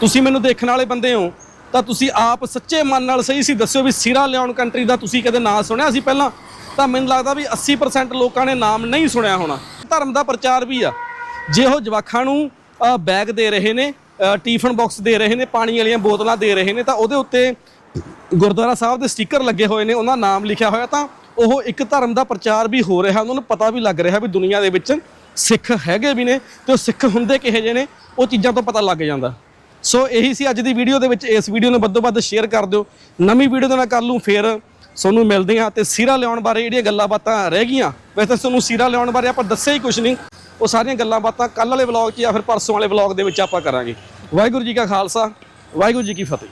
ਤੁਸੀਂ ਮੈਨੂੰ ਦੇਖਣ ਵਾਲੇ ਬੰਦੇ ਹੋ, ਤਾਂ ਤੁਸੀਂ ਆਪ ਸੱਚੇ ਮਨ ਨਾਲ ਸਹੀ ਸੀ ਦੱਸਿਓ ਵੀ ਸਿਰਾ ਲਿਆਉਣ ਕੰਟਰੀ ਦਾ ਤੁਸੀਂ ਕਦੇ ਨਾਂ ਸੁਣਿਆ ਸੀ ਪਹਿਲਾਂ? ਤਾਂ ਮੈਨੂੰ ਲੱਗਦਾ ਵੀ 80% ਲੋਕਾਂ ਨੇ ਨਾਮ ਨਹੀਂ ਸੁਣਿਆ ਹੋਣਾ। ਧਰਮ ਦਾ ਪ੍ਰਚਾਰ ਵੀ ਆ। ਜੇ ਉਹ ਜਵਾਖਾਂ ਨੂੰ ਬੈਗ ਦੇ ਰਹੇ ਨੇ ਟੀਫਨ ਬਾਕਸ ਦੇ ਰਹੇ ਨੇ, ਪਾਣੀ ਵਾਲੀਆਂ ਬੋਤਲਾਂ ਦੇ ਰਹੇ ਨੇ, ਤਾਂ ਉਹਦੇ ਉੱਤੇ ਗੁਰਦੁਆਰਾ ਸਾਹਿਬ ਦੇ ਸਟicker ਲੱਗੇ ਹੋਏ ਨੇ, ਉਹਨਾਂ ਨਾਮ ਲਿਖਿਆ ਹੋਇਆ, ਤਾਂ ਉਹ ਇੱਕ ਧਰਮ ਦਾ ਪ੍ਰਚਾਰ ਵੀ ਹੋ ਰਿਹਾ, ਉਹਨਾਂ ਨੂੰ ਪਤਾ ਵੀ ਲੱਗ ਰਿਹਾ ਵੀ ਦੁਨੀਆ ਦੇ ਵਿੱਚ ਸਿੱਖ ਹੈਗੇ ਵੀ ਨੇ, ਤੇ ਉਹ ਸਿੱਖ ਹੁੰਦੇ ਕਿਹੇ ਜਿਹੇ ਨੇ, ਉਹ ਚੀਜ਼ਾਂ ਤੋਂ ਪਤਾ ਲੱਗ ਜਾਂਦਾ। ਸੋ ਇਹੀ ਸੀ ਅੱਜ ਦੀ ਵੀਡੀਓ ਦੇ ਵਿੱਚ, ਇਸ ਵੀਡੀਓ ਨੂੰ ਵੱਧੋ ਵੱਧ ਸ਼ੇਅਰ ਕਰ ਦਿਓ। ਨਵੀਂ ਵੀਡੀਓ ਦੇ ਨਾਲ ਕਰ ਲੂੰ ਫੇਰ ਤੁਹਾਨੂੰ ਮਿਲਦੇ ਹਾਂ, ਤੇ ਸੀਰਾ ਲਿਆਉਣ ਬਾਰੇ ਜਿਹੜੀਆਂ ਗੱਲਾਂ ਬਾਤਾਂ ਰਹਿ ਗਈਆਂ, ਵੈਸੇ ਤੁਹਾਨੂੰ ਸੀਰਾ ਲਿਆਉਣ ਬਾਰੇ ਆਪਾਂ ਦੱਸਿਆ ਹੀ ਕੁਝ ਨਹੀਂ ਉਹ ਸਾਰੀਆਂ ਗੱਲਾਂ ਬਾਤਾਂ ਕੱਲ ਵਾਲੇ ਵਲੌਗ 'ਚ ਜਾਂ ਫਿਰ ਪਰਸੋਂ ਵਾਲੇ ਵਲੌਗ ਦੇ ਵਿੱਚ ਆਪਾਂ ਕਰਾਂਗੇ। ਵਾਹਿਗੁਰੂ ਜੀ ਕਾ ਖਾਲਸਾ, ਵਾਹਿਗੁਰੂ ਜੀ ਕੀ ਫਤਿਹ।